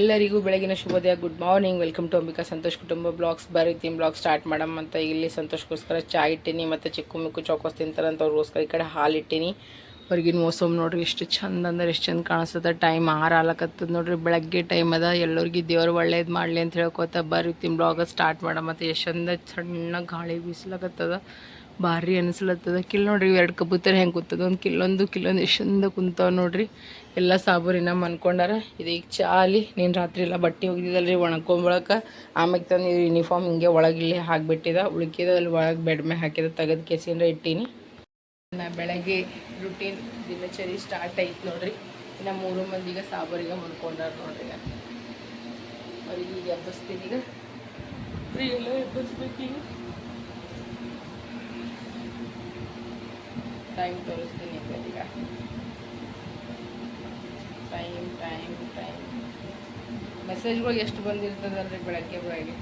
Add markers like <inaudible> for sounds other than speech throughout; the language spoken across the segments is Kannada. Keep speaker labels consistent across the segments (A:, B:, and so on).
A: ಎಲ್ಲರಿಗೂ ಬೆಳಗಿನ ಶುಭೋದಯ good morning. Welcome to Ambika Santosh Kutumba blogs. ಬರೀತೀನಿ ಬ್ಲಾಗ್ ಸ್ಟಾರ್ಟ್ ಮಾಡಮ್ ಅಂತ ಇಲ್ಲಿ ಸಂತೋಷಕ್ಕೋಸ್ಕರ ಚಾ ಇಟ್ಟಿನಿ, ಮತ್ತು ಚಿಕ್ಕು ಮಿಕ್ಕು ಚೌಕೋಸ್ ತಿಂತಾರಂತ ಅವ್ರಿಗೋಸ್ಕರ ಈ ಕಡೆ ಹಾಲು ಇಟ್ಟಿನಿ. ಹೊರಗಿನ ಮೋಸಮ್ ನೋಡ್ರಿ, ಎಷ್ಟು ಚಂದ ಅಂದ್ರೆ ಎಷ್ಟು ಚಂದ ಕಾಣಿಸ್ತದ. ಟೈಮ್ ಆರು ಆಲಕತ್ತದ ನೋಡ್ರಿ, ಬೆಳಗ್ಗೆ ಟೈಮ್ ಅದ. ಎಲ್ಲರಿಗೂ ದೇವ್ರು ಒಳ್ಳೇದು ಮಾಡಲಿ ಅಂತ ಹೇಳ್ಕೊತ ಬರೀತೀನಿ ಬ್ಲಾಗ ಸ್ಟಾರ್ಟ್ ಮಾಡಮ್. ಮತ್ತು ಎಷ್ಟು ಚಂದ ಸಣ್ಣ ಗಾಳಿ ಬೀಸ್ಲಕತ್ತದ. ಭಾರಿ ಅನಿಸ್ಲತ್ತದ. ಕಿಲ್ ನೋಡ್ರಿ ಎರಡು ಕಬೂತರ ಹೆಂಗೆ ಕೂತದ? ಒಂದು ಕಿಲ್ಲೊಂದು ಕಿಲ್ಲೊಂದು ಎಷ್ಟು ಚಂದ ಕುಂತಾವ ನೋಡ್ರಿ. ಎಲ್ಲ ಸಾಬೂರಿನ ಮನ್ಕೊಂಡಾರ. ಇದೀಗ ಚಾಲಿ, ನೀನು ರಾತ್ರಿ ಎಲ್ಲ ಬಟ್ಟೆ ಹೋಗಿದ್ದಲ್ರಿ ಒಣಕೊಂಬಳಕ. ಆಮ್ಯಾಗ ತಂದು ಯೂನಿಫಾರ್ಮ್ ಹಿಂಗೆ ಒಳಗಿಲ್ಲಿ ಹಾಕಿಬಿಟ್ಟಿದ. ಉಳ್ಕಿದ ಅಲ್ಲಿ ಒಳಗೆ ಬೆಡ್ ಮೇಲೆ ಹಾಕಿದ. ತೆಗೆದು ಕೆಸಿಂದ ಇಟ್ಟೀನಿ. ನಾ ಬೆಳಗ್ಗೆ ರುಟೀನ್ ದಿನಚರಿ ಸ್ಟಾರ್ಟ್ ಆಯ್ತು ನೋಡ್ರಿ. ಇನ್ನು ಮೂರು ಮಂದಿಗೆ ಸಾಬರಿಗೆ ಮನ್ಕೊಂಡಾರ ನೋಡ್ರಿ. ಅವ್ರಿಗೆ ಈಗ ಎಬ್ಬಿಸ್ತೀನಿ ಈಗ. ಫ್ರೀ ಎಲ್ಲ ಎಬ್ಬಸ್ಬೇಕೀಗ ಟೈಮ್ ತೋರಿಸ್ತೀನಿ ಈಗ ಟೈಮ್ ಟೈಮ್ ಟೈಮ್ ಮೆಸೇಜ್ಗಳು ಎಷ್ಟು ಬಂದಿರ್ತದಲ್ರಿ ಬೆಳಗ್ಗೆ ಬೆಳಗ್ಗೆ.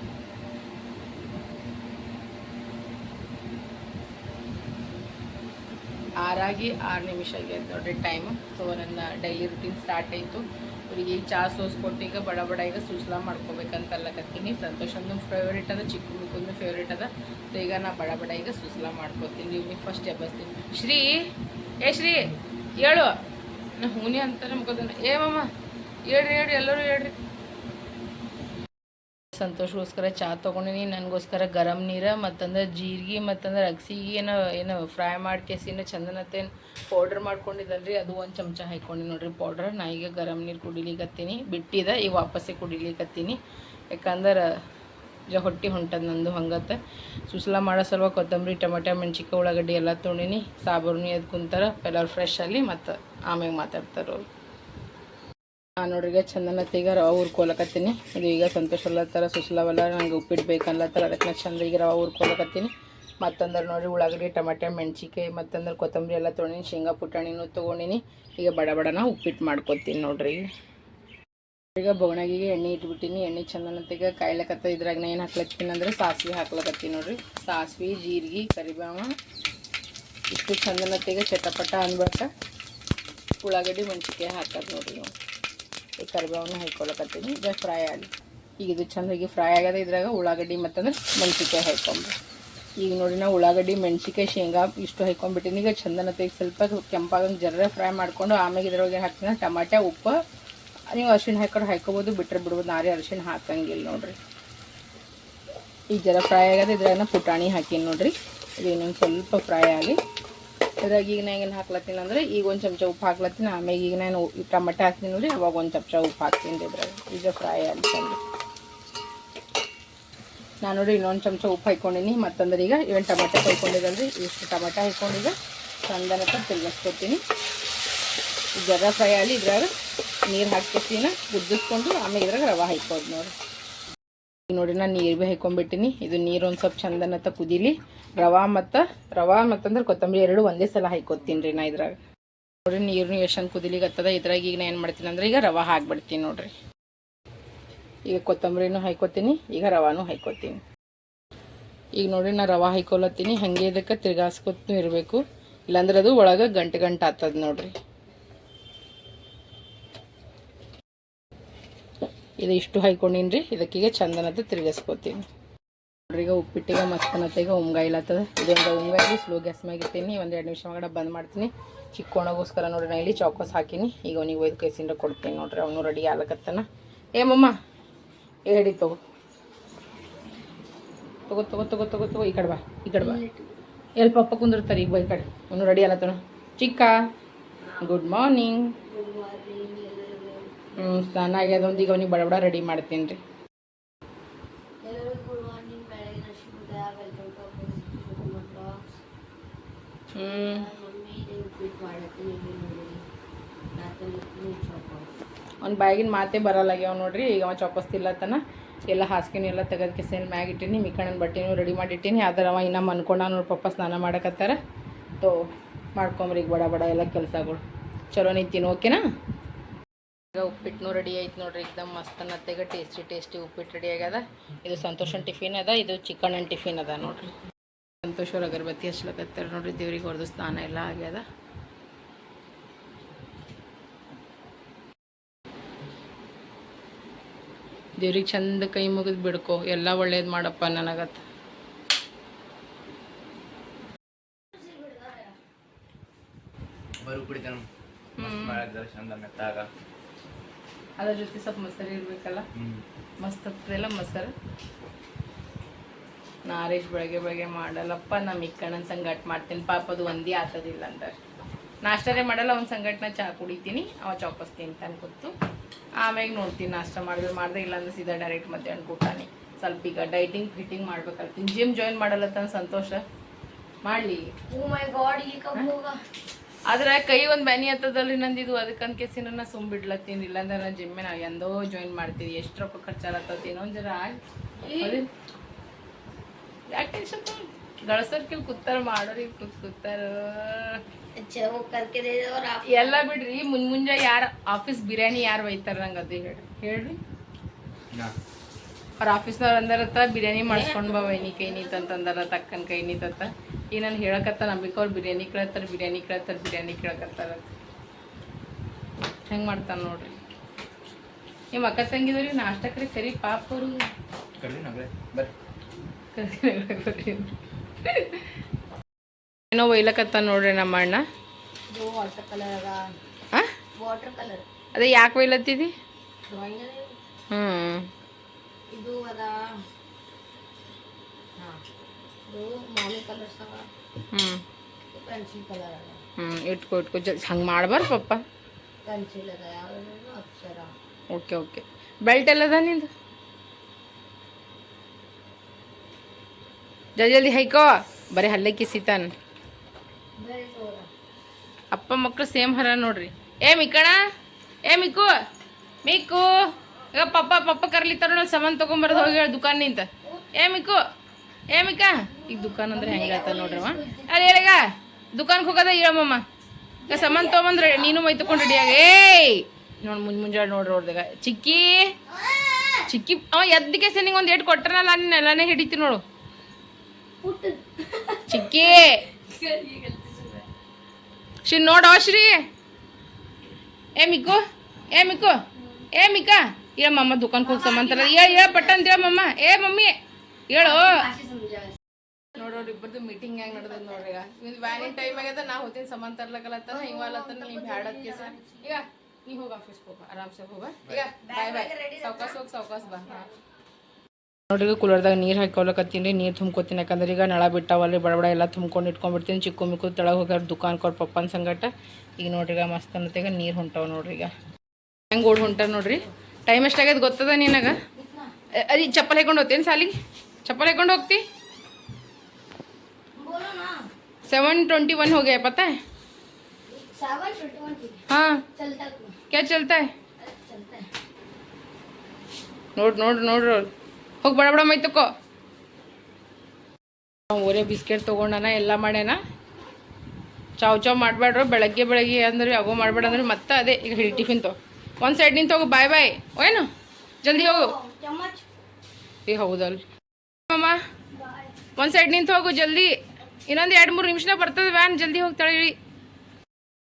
A: ಆರಾಗಿ ಆರು ನಿಮಿಷ ಆಗ್ಯದ ನೋಡ್ರಿ ಟೈಮ್ ಸೊ ನನ್ನ ಡೈಲಿ ರುಟೀನ್ ಸ್ಟಾರ್ಟ್ ಆಯಿತು. ಅವ್ರಿಗೆ ಈಗ ಚಾ ಸೋಸ್ಕೊಟ್ಟು ಈಗ ಬಡ ಬಡ ಈಗ ಸುಸ್ಲಾ ಮಾಡ್ಕೋಬೇಕಂತ ಅಲ್ಲಕತ್ತೀನಿ ಸಂತೋಷಂದು ಫೇವ್ರೇಟ್ ಅದ, ಚಿಕ್ಕ ಮುಖಂದು ಫೇವ್ರೇಟ್ ಅದ. ಸೊ ಈಗ ನಾ ಬಡ ಬಡ ಈಗ ಸುಸ್ಲಾ ಮಾಡ್ಕೋತೀನಿ. ಇವ್ನಿಗೆ ಫಸ್ಟ್ ಎಬ್ಬಸ್ತೀನಿ. ಶ್ರೀ, ಏ ಶ್ರೀ, ಹೇಳು. ಹೂನಿ ಅಂತಾರೆ ಮುಖದನ್ನ. ಏ ಮಮ್ಮ ಹೇಳ್ರಿ ಹೇಳ್ರಿ, ಎಲ್ಲರೂ ಹೇಳ್ರಿ. ಸಂತೋಷಗೋಸ್ಕರ ಚಹಾ ತೊಗೊಂಡಿನಿ, ನನಗೋಸ್ಕರ ಗರಂ ನೀರು, ಮತ್ತಂದ್ರೆ ಜೀರಿಗೆ, ಮತ್ತಂದ್ರೆ ಅಗಸಿಗೆ ಏನೋ ಏನೋ ಫ್ರೈ ಮಾಡಿ ಕೆಸಿನ ಚಂದನತ್ತೇನು ಪೌಡ್ರ್ ಮಾಡ್ಕೊಂಡಿದ್ದಲ್ರಿ, ಅದು ಒಂದು ಚಮಚ ಹಾಕ್ಕೊಂಡು ನೋಡ್ರಿ ಪೌಡ್ರ್ ನಾ ಈಗ ಗರಂ ನೀರು ಕುಡಿಲಿಕತ್ತೀನಿ, ಬಿಟ್ಟಿದೆ, ಈಗ ವಾಪಸ್ಸೇ ಕುಡಿಲಿಕತ್ತೀನಿ. ಯಾಕಂದ್ರೆ ಜ ಹೊಟ್ಟೆ ಹೊಂಟದ ನಂದು ಹಂಗತ್ತೆ. ಸುಸಲ ಮಾಡೋ ಸಲುವ ಕೊತ್ತಂಬರಿ, ಟೊಮೆಟೊ ಮೆಣ್ಸಿಕಾಯಿ ಉಳ್ಳಾಗಡ್ಡಿ ಎಲ್ಲ ತೊಗೊಂಡಿನಿ ಸಾಬೂರ್ನಿ ಅದು ಕುಂತಾರ, ಎಲ್ಲರೂ ಫ್ರೆಶ್ ಅಲ್ಲಿ ಮತ್ತು ಆಮ್ಯಾಗ ಮಾತಾಡ್ತಾರೆ ಅವ್ರು. ನಾನು ಈಗ ಚಂದನತ್ತೀಗ ರವೆ ಹುರ್ಕೊಲಕತ್ತೀನಿ. ಇದು ಈಗ ಸಂತೋಷ ಅಲ್ಲತ್ತಾರ ಸುಸ್ಲವಲ್ಲ ನಂಗೆ ಉಪ್ಪಿಟ್ಟು ಬೇಕನ್ಲತ್ತಾರ. ಅದಕ್ಕೆ ನಾ ಚಂದ ಈಗ ರವ ಹುರ್ಕೊಲಕತ್ತೀನಿ. ಮತ್ತಂದ್ರೆ ನೋಡ್ರಿ, ಉಳ್ಳಾಗಡ್ಡಿ, ಟೊಮೆಟೊ ಮೆಣ್ಸಿಕಾಯಿ ಮತ್ತಂದ್ರೆ ಕೊತ್ತಂಬರಿ ಎಲ್ಲ ತೊಗೊಂಡಿನಿ ಶೇಂಗಾ ಪುಟಾಣಿನೂ ತೊಗೊಂಡಿನಿ. ಈಗ ಬಡ ಬಡನ ಉಪ್ಪಿಟ್ಟು ಮಾಡ್ಕೊತೀನಿ ನೋಡ್ರಿ. ಈಗ ಬೋಣಗಿಗೆ ಎಣ್ಣೆ ಇಟ್ಬಿಟ್ಟಿನಿ. ಎಣ್ಣೆ ಚಂದನತ್ತೀಗ ಕಾಯ್ಲಕತ್ತ ಇದ್ರಾಗ ಏನು ಹಾಕ್ಲತ್ತೀನಿ ಅಂದ್ರೆ ಸಾಸಿವೆ ಹಾಕ್ಲಕತ್ತೀನಿ ನೋಡ್ರಿ. ಸಾಸಿವೆ, ಜೀರಿಗೆ, ಕರಿಬೇವ. ಇಷ್ಟು ಚಂದನತ್ತೀಗ ಚಟಪಟ ಅನ್ಬೇಕ ಉಳ್ಳಾಗಡ್ಡಿ ಮೆಣ್ಸಿಕಾಯಿ ಹಾಕೋದು ನೋಡ್ರಿ ನಾವು ಈ ಕರಿಬೇವನ್ನ ಹಾಕ್ಕೊಳಕತ್ತೀನಿ ಈಗ ಫ್ರೈ ಆಗಲಿ ಈಗ ಇದು ಚಂದಾಗಿ ಫ್ರೈ ಆಗ್ಯದ ಇದ್ರಾಗ ಉಳ್ಳಾಗಡ್ಡಿ ಮತ್ತಂದ್ರೆ ಮೆಣ್ಸಿಕಾಯಿ ಹಾಕೊಂಬ ಈಗ ನೋಡಿ ನಾವು ಉಳ್ಳಾಗಡ್ಡಿ ಮೆಣ್ಸಿಕಾಯಿ ಶೇಂಗಾ ಇಷ್ಟು ಹಾಕೊಂಡ್ಬಿಟ್ಟಿನಿ ಈಗ ಚಂದನತೆಗೆ ಸ್ವಲ್ಪ ಕೆಂಪಾಗಂಗೆ ಜರ್ರೆ ಫ್ರೈ ಮಾಡ್ಕೊಂಡು ಆಮೇಲೆ ಇದ್ರೊಳಗೆ ಹಾಕ್ತೀನಿ. ಟಮಾಟೆ, ಉಪ್ಪು ನೀವು ಅರಿಶಿಣ ಹಾಕೊಂಡು ಹಾಕೋಬೋದು ಬಿಟ್ಟರೆ ಬಿಡ್ಬೋದು ನಾರೇ ಅರಿಶಿಣ ಹಾಕಂಗಿಲ್ಲ ನೋಡ್ರಿ. ಈಗ ಜರ ಫ್ರೈ ಆಗ್ಯದ ಇದ್ರಾಗ ಪುಟಾಣಿ ಹಾಕೀನಿ ನೋಡ್ರಿ. ಇದು ಇನ್ನೊಂದು ಸ್ವಲ್ಪ ಫ್ರೈ ಆಗಲಿ. ಇದ್ರಾಗ ಈಗ ನಾನು ಏನು ಹಾಕ್ಲತ್ತೀನಿ ಅಂದರೆ, ಈಗ ಒಂದು ಚಮಚ ಉಪ್ಪು ಹಾಕ್ಲತ್ತೀನಿ ಆಮೇಲೆ ಈಗ ನಾನು ಟಮಟೆ ಹಾಕ್ತೀನಿ ನೋಡ್ರಿ, ಅವಾಗ ಒಂದು ಚಮಚ ಉಪ್ಪು ಹಾಕ್ತೀನಿ ಇದ್ರಾಗ. ಈಗ ಫ್ರೈ ಅಂತಂದು ನಾನು ನೋಡಿ ಇನ್ನೊಂದು ಚಮಚ ಉಪ್ಪು ಹಾಕ್ಕೊಂಡಿನಿ ಮತ್ತಂದ್ರೆ ಈಗ ಇವನ್ ಟಮಟೆ ಹಾಕೊಂಡಿದ್ದಲ್ರಿ ಇಷ್ಟು ಟಮಟೆ ಚಂದನ ಚಂದನಕ ತಿರ್ಗಿಸ್ಕೊತೀನಿ ಜರ ಫ್ರೈ ಆಗಲಿ, ಇದ್ರಾಗ ನೀರು ಹಾಕ್ಕೊತೀನಿ ಗುದ್ದಿಸ್ಕೊಂಡು ಆಮೇಲೆ ಇದ್ರಾಗ ರವೆ ಹಾಕೋದು ನೋಡಿ. ನೋಡಿ ನಾನು ನೀರು ಭೀ ಹಾಕೊಂಡ್ಬಿಟ್ಟಿನಿ ಇದು ನೀರು ಒಂದು ಸ್ವಲ್ಪ ಚಂದನತ್ತ ಕುದೀಲಿ. ರವೆ ಮತ್ತು, ರವೆ ಮತ್ತಂದ್ರೆ ಕೊತ್ತಂಬರಿ ಎರಡು ಒಂದೇ ಸಲ ಹಾಕೋತೀನಿ ರೀ ನಾ ಇದ್ರಾಗ. ನೋಡ್ರಿ ನೀರು ಎಷ್ಟೊಂದು ಕುದಿಲಿಗತ್ತದ ಇದ್ರಾಗ ಈಗ ನಾ ಏನು ಮಾಡ್ತೀನಿ ಅಂದ್ರೆ ಈಗ ರವೆ ಹಾಕ್ಬಿಡ್ತೀನಿ ನೋಡಿರಿ. ಈಗ ಕೊತ್ತಂಬರಿನೂ ಹಾಕೋತೀನಿ ಈಗ ರವಾನು ಹಾಕೋತೀನಿ ಈಗ ನೋಡಿ ನಾ ರವೆ ಹಾಕೊಲತ್ತೀನಿ ಹಾಗೆ ಇದಕ್ಕೆ ತಿರ್ಗಾಸ್ಕೊತೂ ಇರಬೇಕು. ಇಲ್ಲಾಂದ್ರೆ ಅದು ಒಳಗೆ ಗಂಟೆ ಗಂಟೆ ಆತದ ನೋಡ್ರಿ. ಇದು ಇಷ್ಟು ಹಾಕೊಂಡಿನಿ ರೀ ಇದಕ್ಕೀಗ ಚಂದನದ ತಿರುಗಿಸ್ಕೊತೀನಿ. ನೋಡ್ರಿ, ಈಗ ಉಪ್ಪಿಟ್ಟಿಗೆ ಮಸ್ಕನತ್ತ ಈಗ ಉಮ್ಗಾಯಿಲತ್ತದ ಇದೊಂದು ಉಮ್ಗಾಯಿ ಸ್ಲೋ ಗ್ಯಾಸ್ ಮ್ಯಾಗ ಇರ್ತೀನಿ ಒಂದು ಎರಡು ನಿಮಿಷ ಒಳಗಡೆ ಬಂದ್ ಮಾಡ್ತೀನಿ. ಚಿಕ್ಕೋಣಗೋಸ್ಕರ ನೋಡ್ರಿ, ನಾ ಇಲ್ಲಿ ಚೌಕಸ್ ಹಾಕಿನಿ. ಈಗ ಅವ್ನಿಗೆ ಒಯ್ದು ಕೈಸಿಂದ ಕೊಡ್ತೀನಿ ನೋಡ್ರಿ, ಅವನು ರೆಡಿ ಆಗ್ಲಕತ್ತಾನ. ಏ, ಮಮ್ಮ ಹಿಡಿ ತಗೋ. ತಗೋ ತಗೋ ತಗೋ ತಗೋ ತಗೋ, ಈ ಕಡೆ ಬಾ, ಈ ಕಡೆ ಬಾ. ಎಲ್ಲಿ ಪಪ್ಪ ಕುಂದಿರ್ತಾರೆ, ಈಗ ಬೈ ಕಡೆ. ಅವನು ರೆಡಿ ಆಗ್ಲತ್ತಾನ ಚಿಕ್ಕ ಗುಡ್ ಮಾರ್ನಿಂಗ್ ಸ್ನಾನ ಆಗ್ಯದ ಒಂದು ಈಗ ಅವನಿಗೆ ಬಡ ಬಡ ರೆಡಿ ಮಾಡ್ತೀನಿ ರೀ. ಅವ್ನ ಬಾಯಿಗಿನ ಮಾತೇ ಬರಲ್ಲಾಗ್ಯಾವ ನೋಡ್ರಿ, ಈಗ ಅವ ಚೌಕಸ್ ತಿಲ್ಲತ್ತನ ಎಲ್ಲ ಹಾಸ್ಕಿನ ಎಲ್ಲ ತೆಗೆದು ಸೇಲ್ ಮ್ಯಾಗ ಇಟ್ಟೀನಿ, ಮಿಕ್ಕಣ್ಣನ ಬಟ್ಟೆನೂ ರೆಡಿ ಮಾಡಿಟ್ಟಿನಿ, ಆದ್ರೆ ಅವ ಇನ್ನೂ ಮನ್ಕೊಂಡ ನೋಡಿ ಪಪ್ಪ ಸ್ನಾನ ಮಾಡಕತ್ತಾರ. ತೋ, ಮಾಡ್ಕೊಂಬ್ರಿ ಈಗ ಬಡ ಬಡ ಎಲ್ಲ ಕೆಲಸಗಳು. ಚಲೋ ನಿಂತೀನಿ, ಓಕೆನಾ? ಈಗ ಉಪ್ಪಿಟ್ಟು ರೆಡಿ ಆಯ್ತು ನೋಡ್ರಿ ಎಕ್ದಮ್ ಮಸ್ತ್ ಅನ್ನತ್ತೆಗ ಟೇಸ್ಟಿ ಟೇಸ್ಟಿ ಉಪ್ಪಿಟ್ಟು ರೆಡಿ ಆಗ್ಯದ. ಇದು ಸಂತೋಷನ್ ಟಿಫಿನ್ ಅದ ಇದು ಚಿಕನ್ ಅಂಡ್ ಟಿಫಿನ್ ಅದ ನೋಡ್ರಿ. ಸಂತೋಷ್ ಅವ್ರ ಅಗರಬತ್ತಿ ಹಚ್ಲಕತ್ತಾರ ನೋಡ್ರಿ ದೇವ್ರಿಗೆ ಹೊಡೆದು ಸ್ನಾನ ಎಲ್ಲ ಆಗ್ಯದ. ದೇವ್ರಿಗೆ ಚಂದ ಕೈ ಮುಗಿದು ಬಿಡ್ಕೊ ಎಲ್ಲ ಒಳ್ಳೇದು ಮಾಡಪ್ಪ ನನಗತ್ತ
B: ಬರು ಕುಡಿತಾನ ಮಸ್ತ್ ಮಾಡಿದ್ರೆ ಚಂದ ಮೆತ್ತಾಗ
A: ಅದ್ರ ಜೊತೆ ಸ್ವಲ್ಪ ಮೊಸರು ಇರಬೇಕಲ್ಲ? ಮಸ್ತ್ ಆಗ್ತದಲ್ಲ ಮೊಸರು? ನಾರೇಶ್ ಬೆಳಗ್ಗೆ ಬೆಳಗ್ಗೆ ಮಾಡಲ್ಲಪ್ಪ ನಮ್ಮ ಇಕ್ಕಣ್ಣನ ಸಂಗಟ್ ಮಾಡ್ತೀನಿ. ಪಾಪ ಅದು ಒಂದೇ ಆತದಿಲ್ಲ ಅಂತ ನಾಷ್ಟರೇ ಮಾಡಲ್ಲ ಒಂದು ಸಂಗಟ್ನ ಚಹಾ ಕುಡಿತೀನಿ ಅವ ಚೌಕಸ್ ತಿಂತಾನೆ ಕೂತು. ಆಮ್ಯಾಗ ನೋಡ್ತೀನಿ ನಾಷ್ಟ ಮಾಡಿದ್ರೆ ಮಾಡಿದೆ ಇಲ್ಲಾಂದ್ರೆ ಸೀದಾ ಡೈರೆಕ್ಟ್ ಮಧ್ಯಾಹ್ನ ಕೂಟಾನೆ ಸ್ವಲ್ಪ ಈಗ ಡೈಟಿಂಗ್ ಫಿಟ್ಟಿಂಗ್ ಮಾಡ್ಬೇಕಲ್ತೀನಿ ಜಿಮ್ ಜಾಯಿನ್ ಮಾಡಲ್ಲತ್ತ ಸಂತೋಷ. ಮಾಡಲಿ. ಆದ್ರೆ ಕೈ ಒಂದ್ ಬ್ಯಾನಿ ಹತ್ತದಲ್ಲಿ ನಂದಿದು ಅದಕ್ಕಂತ ಕೆಸಿನ ಸುಮ್ ಬಿಡ್ಲತ್ತೀನಿ ಇಲ್ಲಾಂದ್ರೆ ನಾ ಜಿಮ್ಮೆ ನಾವು ಎಂದೋ ಜಾಯಿನ್ ಮಾಡ್ತೀವಿ. ಎಷ್ಟು ರೊಕ್ಕ ಖರ್ಚಾಗತ್ತತಿ ಇನ್ನೊಂದು ಜರ ಆಗಿ ಯಾಕೆ ಗಳಸರ್ಕಿಲ್ ಕೂತಾರ ಮಾಡೋರಿ ಕೂತ್ ಕೂತಾರ. ಎಲ್ಲ ಬಿಡ್ರಿ ಮುನ್ ಮುಂಜಾ ಯಾರ ಆಫೀಸ್ ಬಿರಿಯಾನಿ ಯಾರು ಒಯ್ತಾರ ನಂಗೆ ಅದು ಹೇಳಿ ಹೇಳ್ರಿ. ಅವ್ರ ಆಫೀಸ್ನವ್ರು ಅಂದಾರತ್ತ ಬಿರಿಯಾನಿ ಮಾಡ್ಸ್ಕೊಂಡ್ ಬಾ ವೈನಿ ಕೈ ನೀತಂತಂದಾರ ತಕ್ಕನ ಕೈ ನೀತತ್ತ ಈಗ ಹೇಳಕತ್ತಾರ? ಹೇಳಕತ್ತ ನಂಬಿಕೆ ಅವ್ರು ಬಿರಿಯಾನಿ ಕೇಳತ್ತಾರೆ ಬಿರಿಯಾನಿ ಕೇಳತ್ತಾರೆ ಬಿರಿಯಾನಿ ಕೇಳಕತ್ತಾರ. ಹೆಂಗೆ ಮಾಡ್ತಾನೆ ನೋಡ್ರಿ. ನಿಮ್ಮ ಅಕ್ಕ ತಂಗಿದವ್ರಿ ನಾಷ್ಟಕ್ರಿ ಸರಿ ಪಾಪ ಅವರು. ಏನೋ ಒಯ್ಲಕತ್ತ ನೋಡ್ರಿ ನಮ್ಮ ಅಣ್ಣ ಅದೇ. ಯಾಕೆ ಒಯ್ಲತ್ತಿದಿ? ಹ್ಞೂ
C: ಇದು ಮಾಮಿ ಕಲರ್ಸ್ ಅದ
A: ಹ್ಞೂ
C: ಪೆನ್ಸಿಲ್ ಕಲರ್ ಅದ.
A: ಹ್ಞೂ ಇಟ್ಕೊ ಇಟ್ಕೊ. ಜಲ್ ಹಂಗೆ ಮಾಡ್ಬಾರ್ದು ಪಪ್ಪ.
C: ಪೆನ್ಸಿಲ್ ಅದ ಯಾವ್ದು ಅಪ್ಸರ
A: ಓಕೆ ಓಕೆ. ಬೆಲ್ಟ್ ಎಲ್ಲದ ನಿಂದು? ಜಲ್ದಿ ಜಲ್ದಿ ಹೈಕೋ. ಬರೀ ಹಲ್ಲೆ ಕಿಸಿತಾನ ಅಪ್ಪ ಮಕ್ಕಳು ಸೇಮ್ ಹರ ನೋಡ್ರಿ. ಏ ಮಿಕ್ಕಣ. ಏ ಮಿಕ್ಕು. ಮಿಕ್ಕು. ಈಗ ಪಪ್ಪ ಪಪ್ಪ ಕರ್ಲಿತ್ತಾರ ನೋಡಿ ಸಾಮಾನು ತೊಗೊಂಬರೋದು ಹೋಗಿ ಹೇಳಿ ದುಕಾನ್ ನಿಂತ. ಏ ಮಿಕ್ಕು. ಏ ಮಿಕ್ಕ. ಈಗ ದುಕಾನ್ ಅಂದ್ರೆ ಹೆಂಗಾತ ನೋಡ್ರವ ಅಲ್ಲಿ ಹೇಳಗ ದುಕಾನ್ಗೆ ಹೋಗದ ಹೇಳಮ್ಮಮ್ಮ ಈಗ ಸಾಮಾನು ತೊಗೊಂಬಂದ್ರೆ ನೀನು ಮೈ ತಗೊಂಡು ರೆಡಿಯಾಗ ಏಯ್! ನೋಡಿ ಮುಂಜ್ ಮುಂಜಾನೆ ನೋಡ್ರಿ ಅವ್ರದಾಗ. ಚಿಕ್ಕಿ! ಚಿಕ್ಕಿ, ಅವ ಎದ್ದಕ್ಕೆ ನಿಂಗೆ ಒಂದು ಏಟ್ ಕೊಟ್ಟರಲ್ಲ ನೀನು ಎಲ್ಲಾನೇ ಹಿಡಿತಿ ನೋಡು. ಚಿಕ್ಕಿ! ಶ್ರೀ ನೋಡೋ, ಶ್ರೀ. ಏ, ಮಿಕ್ಕು. ಏ ಮಿಕ್ಕು. ಏ, ಮಿಕ್ಕ. ಏ ಮಮ್ಮ ದುಕಾನ್ಗೆ ಹೋಗಿ ಸಮಾಂತರ ಏ ಏ ಪಟ್ಟಂತ ಹೇಳಮ್ಮಮ್ಮ ಹೇಳ ಏ, ಮಮ್ಮಿ. ಹೇಳು. ನೋಡೋರು ಇಬ್ಬರದು ಮೀಟಿಂಗ್ ಹೆಂಗ್ ನಡೆದ್ ನೋಡ್ರಿ ಈಗ. ವ್ಯಾನಿನ್ ಟೈಮ್ ಆಗ್ಯದ ನಾ ಹೋತಿನ ಸಮಾನ್ ತರ್ಲಕಲತ್ತ ಇವ ಅಲ್ಲತ್ತಾನ ನೀ ಬ್ಯಾಡದ್ ಕೇಸ ಈಗ ನೀ ಹೋಗ ಆಫೀಸ್ ಹೋಗ ಆರಾಮ್ಸೆ ಹೋಗ. ಈಗ ಬಾಯ್ ಬಾಯ್ ಸಾವ್ಕಾಸ್ ಹೋಗಿ ಸೌಕಾಸ್ ಬಾ. ನೋಡ್ರಿ ಕೂಲರ್ದಾಗ ನೀರು ಹಾಕೊಳಕತ್ತೀನಿ ರೀ ನೀರು ತುಂಬ್ಕೊತೀನಿ. ಯಾಕಂದ್ರೆ ಈಗ ನಳ ಬಿಟ್ಟಾವಲ್ಲಿ ಬಡಬಡ ಎಲ್ಲ ತುಂಬ್ಕೊಂಡು ಇಟ್ಕೊಂಡ್ಬಿಡ್ತೀನಿ. ಚಿಕ್ಕು ಮಿಕ್ಕು ತಳಗೆ ಹೋಗ್ಯಾರ ದುಕಾನ್ ಕೊಡ್ ಪಪ್ಪನ ಸಂಗಟ. ಈಗ ನೋಡ್ರಿ ಈಗ ಮಸ್ತ್ ಅನ್ನತ್ತಾಗ ನೀರು ಹೊಂಟಾವ ನೋಡ್ರಿ ಈಗ. ಹೆಂಗೆ ಓಡ್ ಹೊಂಟಾರ ನೋಡ್ರಿ? ಟೈಮ್ ಎಷ್ಟಾಗ್ಯದ ಗೊತ್ತದ ನಿನಗೆ? ಅದೇ ಚಪ್ಪಲ್ ಹಾಕೊಂಡು ಹೋಗ್ತೀನಿ ಸಾಲಿಗೆ? ಚಪ್ಪಲ್ ಹಾಕೊಂಡು ಹೋಗ್ತಿ? सेवन ट्वेंटी वन हो गया है पता है
C: सेवन ट्वेंटी वन
A: हाँ
C: चलता है
A: क्या चलता है
C: चलता है
A: ನೋಡ್ ನೋಡ್ ನೋಡ್ರು ಹೋಗಿ ಬಡ ಬಡ ಮೈ ತಕೋ ಓರೆ ಬಿಸ್ಕೆಟ್ ತೊಗೊಂಡನ ಎಲ್ಲ ಮಾಡ್ಯಾನ ಚಾವ್ ಚಾವ್ ಮಾಡಬೇಡ್ರು ಬೆಳಗ್ಗೆ ಬೆಳಗ್ಗೆ ಅಂದ್ರೆ ಆಗೋ ಮಾಡಬೇಡ ಅಂದ್ರೆ ಮತ್ತೆ ಅದೇ ಈಗ ಹಿಡಿ ಟಿಫಿನ್ ತಗೋ ಒಂದು ಸೈಡ್ ನಿಂತು ಹೋಗು ಬಾಯ್ ಬಾಯ್ ಏನು ಜಲ್ದಿ ಹೋಗು
C: चम्मच
A: ಏ ಹೌದಲ್ಲ ಮಮ್ಮ ಒಂದು ಸೈಡ್ ನಿಂತು ಹೋಗು ಜಲ್ದಿ ಇನ್ನೊಂದು ಎರಡು ಮೂರು ನಿಮಿಷನ ಬರ್ತದೆ ವ್ಯಾನ್ ಜಲ್ದಿ ಹೋಗ್ತಾಳೆ ರೀ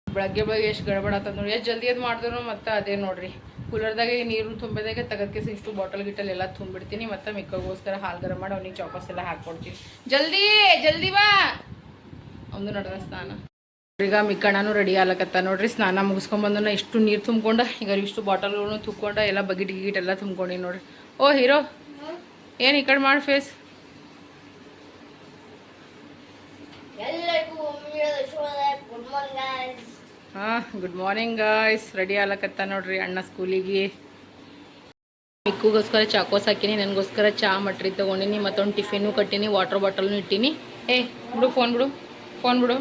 A: ಬೆಳಗ್ಗೆ ಬೆಳಗ್ಗೆ ಎಷ್ಟು ಗಡಬಡ ಆತದ ನೋಡಿ ಎಷ್ಟು ಜಲ್ದಿ ಅದು ಮಾಡಿದ್ರು ಮತ್ತೆ ಅದೇ ನೋಡ್ರಿ. ಕೂಲರ್ದಾಗ ನೀರು ತುಂಬಿದಾಗ ತಗದಕ್ಕೆ ಇಷ್ಟು ಬಾಟಲ್ ಗಿಟಲ್ ಎಲ್ಲ ತುಂಬಿಡ್ತೀನಿ. ಮತ್ತೆ ಮಿಕ್ಕಗೋಸ್ಕರ ಹಾಲು ಗರಂ ಮಾಡಿ ಅವ್ನಿಗೆ ಚೌಕಾಸ್ ಎಲ್ಲ ಹಾಕ್ಕೊಡ್ತೀನಿ ಜಲ್ದಿ ಜಲ್ದಿ ಬಾ. ಒಂದು ನಡೆದ ಸ್ನಾನ. ಈಗ ಮಿಕ್ಕಣ್ಣನು ರೆಡಿ ಆಗ್ಲಕತ್ತ ನೋಡ್ರಿ. ಸ್ನಾನ ಮುಗಿಸ್ಕೊಂಬಂದು ನಾ ಇಷ್ಟು ನೀರು ತುಂಬ್ಕೊಂಡ, ಈಗ ಇಷ್ಟು ಬಾಟಲ್ಗಳನ್ನು ತುಂಬ್ಕೊಂಡ ಎಲ್ಲ ಬಗಿಟ್ ಗಿಟ್ ಎಲ್ಲ ತುಂಬ್ಕೊಂಡಿ ನೋಡ್ರಿ. ಓ ಹೀರೋ, ಏನು ಈ ಕಡೆ ಮಾಡಿ ಫೇಸ್
C: ಎಲ್ಲರಿಗೂ ಒಮ್ಮೆ ಶುಭೋದಯ ಗುಡ್ ಮಾರ್ನಿಂಗ್ ಗಾಯ್ಸ್
A: ಹಾಂ ಗುಡ್ ಮಾರ್ನಿಂಗ್ ಗಾಯ್ಸ್ ರೆಡಿ ಆಗ್ಲಕತ್ತ ನೋಡ್ರಿ ಅಣ್ಣ ಸ್ಕೂಲಿಗೆ. ಮಿಕ್ಕುಗೋಸ್ಕರ ಚಾಕೋಸ್ ಹಾಕಿನಿ ನನಗೋಸ್ಕರ ಚಾ ಮಟ್ರಿ ತೊಗೊಂಡಿನಿ ಮತ್ತೊಂದು ಟಿಫಿನು ಕಟ್ಟಿನಿ ವಾಟರ್ ಬಾಟಲ್ನು ಇಟ್ಟಿನಿ. ಏ ಬಿಡು ಫೋನ್ ಬಿಡು ಫೋನ್ ಬಿಡು.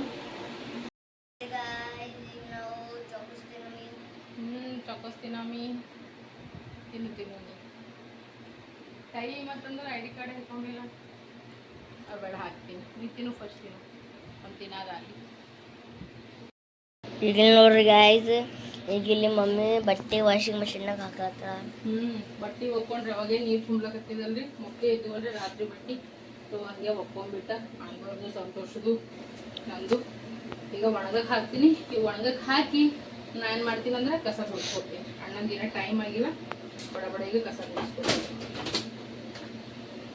A: ಹ್ಞೂ ಚಾಕೋಸ್ ತಿನ್ನಮಿ ತಿನ್ನು ತಿನ್ನು ಕೈ ಮತ್ತಂದ್ರೆ ಐ ಡಿ ಕಾರ್ಡ್ ಹಾಕೊಂಡಿಲ್ಲ. ಅದು ಬೇಡ ಹಾಕ್ತೀನಿ. ನೀ ತಿನ್ನು ಫಸ್ಟ್ ತಿನ್ನು. ಒಂದು
C: ನೋಡ್ರಿ ಗಾಯ್ಸ್ ಈಗ ಇಲ್ಲಿ ಮಮ್ಮಿ ಬಟ್ಟೆ ವಾಷಿಂಗ್ ಮಷಿನ್ನಾಗ ಹಾಕತ್ತ
A: ಹ್ಮ್, ಬಟ್ಟೆ ಒಕ್ಕೊಂಡ್ರೆ ಅವಾಗೇ ನೀರು ತುಂಬಲಕತ್ತಿದಲ್ರಿ ಮೊಟ್ಟೆ ಇದ್ವಲ್ರಿ ರಾತ್ರಿ ಬಟ್ಟೆ. ಸೊ ಹಂಗೆ ಒಕ್ಕೊಂಡ್ಬಿಟ್ಟ. ಅನ್ಬೋದು ಸಂತೋಷದು ನಂದು. ಈಗ ಒಣಗಕ್ಕೆ ಹಾಕ್ತೀನಿ. ಈಗ ಒಣಗಕ್ಕೆ ಹಾಕಿ ನಾನು ಏನು ಮಾಡ್ತೀನಿ ಅಂದ್ರೆ ಕಸ ಬಿಡ್ಸ್ಕೊತೀನಿ ಅಣ್ಣಂದಿನ ಟೈಮ್ ಆಗಿಲ್ಲ. ಬಡ ಬಡ ಈಗ ಕಸ ಗುಡಿಸ್ಕೊತೀನಿ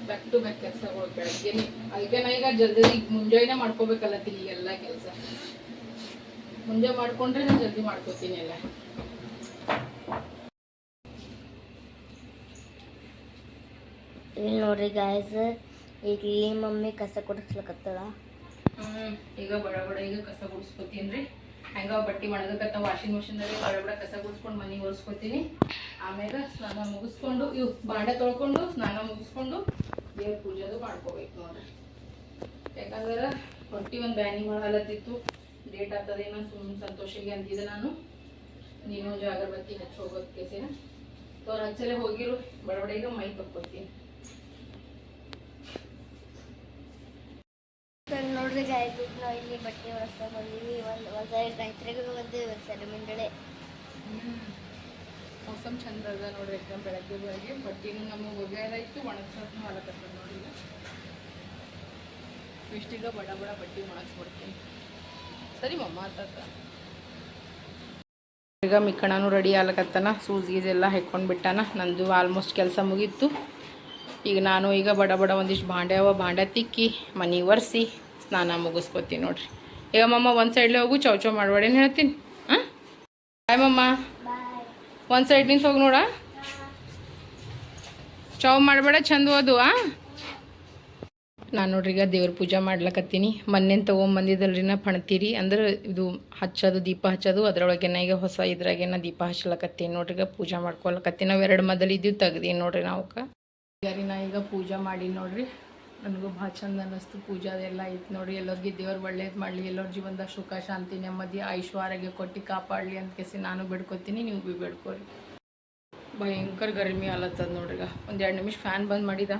A: ಬ್ಯಾಕ್ ಟು ಬ್ಯಾಕ್ ಕೆಲಸಗಳು ಬೆಳಗ್ಗೆನೆ ಅದಕ್ಕೆ ನಾ ಈಗ ಜಲ್ದಿ ಈಗ ಮುಂಜಾನೆ ಮಾಡ್ಕೋಬೇಕಲ್ಲತ್ತೀನಿ ಎಲ್ಲ ಕೆಲಸ. ಮುಂಜಾನೆ ಮಾಡ್ಕೊಂಡ್ರೆ ನಾನು ಜಲ್ದಿ ಮಾಡ್ಕೋತೀನಿ ಎಲ್ಲ.
C: ಇಲ್ಲಿ ನೋಡ್ರಿ ಗಾಯ್ಸ್ ಈಗ ಇಲ್ಲಿ ಮಮ್ಮಿ ಕಸ ಕೊಡಿಸ್ಲಕತ್ತಳ.
A: ಹ್ಮ್ ಈಗ ಬಡ ಬಡ ಈಗ ಕಸ ಗುಡಿಸ್ಕೊತೀನಿ ರೀ ಹೆಂಗ ಬಟ್ಟೆ ಒಣಗಕತ್ತ ವಾಷಿಂಗ್ ಮಿಷಿನ್ದಲ್ಲಿ ಬಡ ಬಡ ಕಸ ಗುಡಿಸ್ಕೊಂಡು ಮನಿ ಒರೆಸ್ಕೊತೀನಿ. ಆಮೇಲೆ ಸ್ನಾನ ಮುಗಿಸ್ಕೊಂಡು ಇವು ಬಾಂಡೆ ತೊಳ್ಕೊಂಡು ಸ್ನಾನ ಮುಗಿಸ್ಕೊಂಡು ದೇವ್ರ ಪೂಜೆದು ಮಾಡ್ಕೋಬೇಕು ನೋಡ್ರಿ ಯಾಕಂದ್ರೆ ಹೊಟ್ಟಿ ಒಂದು ಬ್ಯಾನಿ ಮಾಡಲತ್ತಿತ್ತು ಡೇಟ್ ಆಗ್ತದೇನೋ ಸುಮ್ಮನೆ ಸಂತೋಷಿಗೆ ಅಂತಿದ್ದೆ ನಾನು. ನೀನು ಒಂದು ಅಗರಬತ್ತಿ ಹಚ್ಚಿ ಹೋಗೋದಕ್ಕೆ ಕೇಸಿನ ಸೊ ಅವ್ರು ಹಚ್ಚಲೇ ಹೋಗಿರು. ಬಡ ಬಡ ಈಗ ಮೈ ತಕ್ಕೋತೀನಿ
C: ನೋಡ್ರಿ ಈಗ ನಾವು ಇಲ್ಲಿ ಬಟ್ಟೆ ಒರೆಸ್ಕೊಂಡ್ ಬಂದೀವಿ ಒಂದು ಒಂದು ಬಂದೀವಿ ಒಂದು ಸೈಡ್ ಮುಂದಳೆ
A: ಮೌಸಮ್ ಚಂದ ಅದ ನೋಡ್ರಿ ಬೆಳಗ್ಗೆ ಬೆಳಗ್ಗೆ ಇನ್ನು ನಮಗೆ ಒಗೆಯೋದಾಯ್ತು ಒಣಗ್ಸೋದನ್ನೂ ಮಾಡಕತ್ತ ನೋಡಿ ಇಷ್ಟೀಗ ಬಡ ಬಡ ಬಟ್ಟೆ ಒಣಗಿಸ್ಬಿಡ್ತೀನಿ ಸರಿ ಮಮ್ಮ ಆತ ಈಗ ಮಿಕ್ಕಣನು ರೆಡಿ ಆಗ್ಲಕತ್ತಾನ ಸೂಸ್ ಗೀಸ್ ಎಲ್ಲ ಹಾಕ್ಕೊಂಡು ಬಿಟ್ಟಾನ, ನಂದು ಆಲ್ಮೋಸ್ಟ್ ಕೆಲಸ ಮುಗೀತು. ಈಗ ನಾನು ಈಗ ಬಡ ಬಡ ಒಂದಿಷ್ಟು ಭಾಂಡೆ ಅವ ಭಾಂಡೆ ತಿಕ್ಕಿ ಮನೆ ಒರೆಸಿ, ಸ್ನಾನ ಮುಗಿಸ್ಕೊತೀನಿ ನೋಡ್ರಿ. ಈಗ ಮಮ್ಮ ಒಂದು ಸೈಡ್ಲೇ ಹೋಗು ಚೌಚೌ ಮಾಡಬೇಡೇನು ಹೇಳ್ತೀನಿ. ಹಾಂ? ಬಾಯ್ ಮಮ್ಮ. ಒಂದು ಸೈಡ್ ನಿಂತು ಹೋಗಿ ನೋಡ. ಚೌ ಮಾಡಬೇಡ, ಚಂದ ಓದು, ಆ? ನಾನು ನೋಡ್ರಿ ಈಗ ದೇವ್ರ ಪೂಜೆ ಮಾಡ್ಲಕತ್ತೀನಿ. ಮೊನ್ನೆ ತೊಗೊಂಬಂದಿದ್ದಲ್ರಿ ನಾ ಪಣ್ತೀರಿ. ಅಂದ್ರೆ ಇದು ಹಚ್ಚೋದು, ದೀಪ ಹಚ್ಚೋದು ಅದ್ರೊಳಗೆ ನಾ ಈಗ ಹೊಸ ಇದ್ರಾಗೇನ ದೀಪ ಹಚ್ಚಲಕತ್ತೀನಿ. ನೋಡ್ರಿ ಈಗ ಪೂಜೆ ಮಾಡ್ಕೊಳಕತ್ತೀನಿ ನಾವು ಎರಡು ಮೊದಲು ಇದ್ದೀವಿ, ತೆಗ್ದೀನಿ ನೋಡ್ರಿ ನಾವು ಈಗ ನಾ ಈಗ ಪೂಜೆ ಮಾಡಿ ನೋಡ್ರಿ. ನನಗೂ ಭಾಳ ಚಂದ ಅನ್ನಿಸ್ತು. ಪೂಜಾ ಅದೆಲ್ಲ ಐತೆ ನೋಡಿ, ಎಲ್ಲರಿಗೆ ದೇವ್ರು ಒಳ್ಳೇದು ಮಾಡಲಿ, ಎಲ್ಲರ ಜೀವನದಾಗ ಸುಖ, ಶಾಂತಿ, ನೆಮ್ಮದಿ ಆಯುಷ್ ಆರೋಗ್ಯ ಕೊಟ್ಟು ಕಾಪಾಡಲಿ ಅಂತ ಕೇಸಿ ನಾನು ಬೇಡ್ಕೊತೀನಿ, ನೀವು ಭೀ ಬೇಡ್ಕೊರಿ. ಭಯಂಕರ ಗರ್ಮಿ ಆಲತ್ತದ ನೋಡ್ರಿ ಒಂದು ಎರಡು ನಿಮಿಷ ಫ್ಯಾನ್ ಬಂದ್ ಮಾಡಿದ.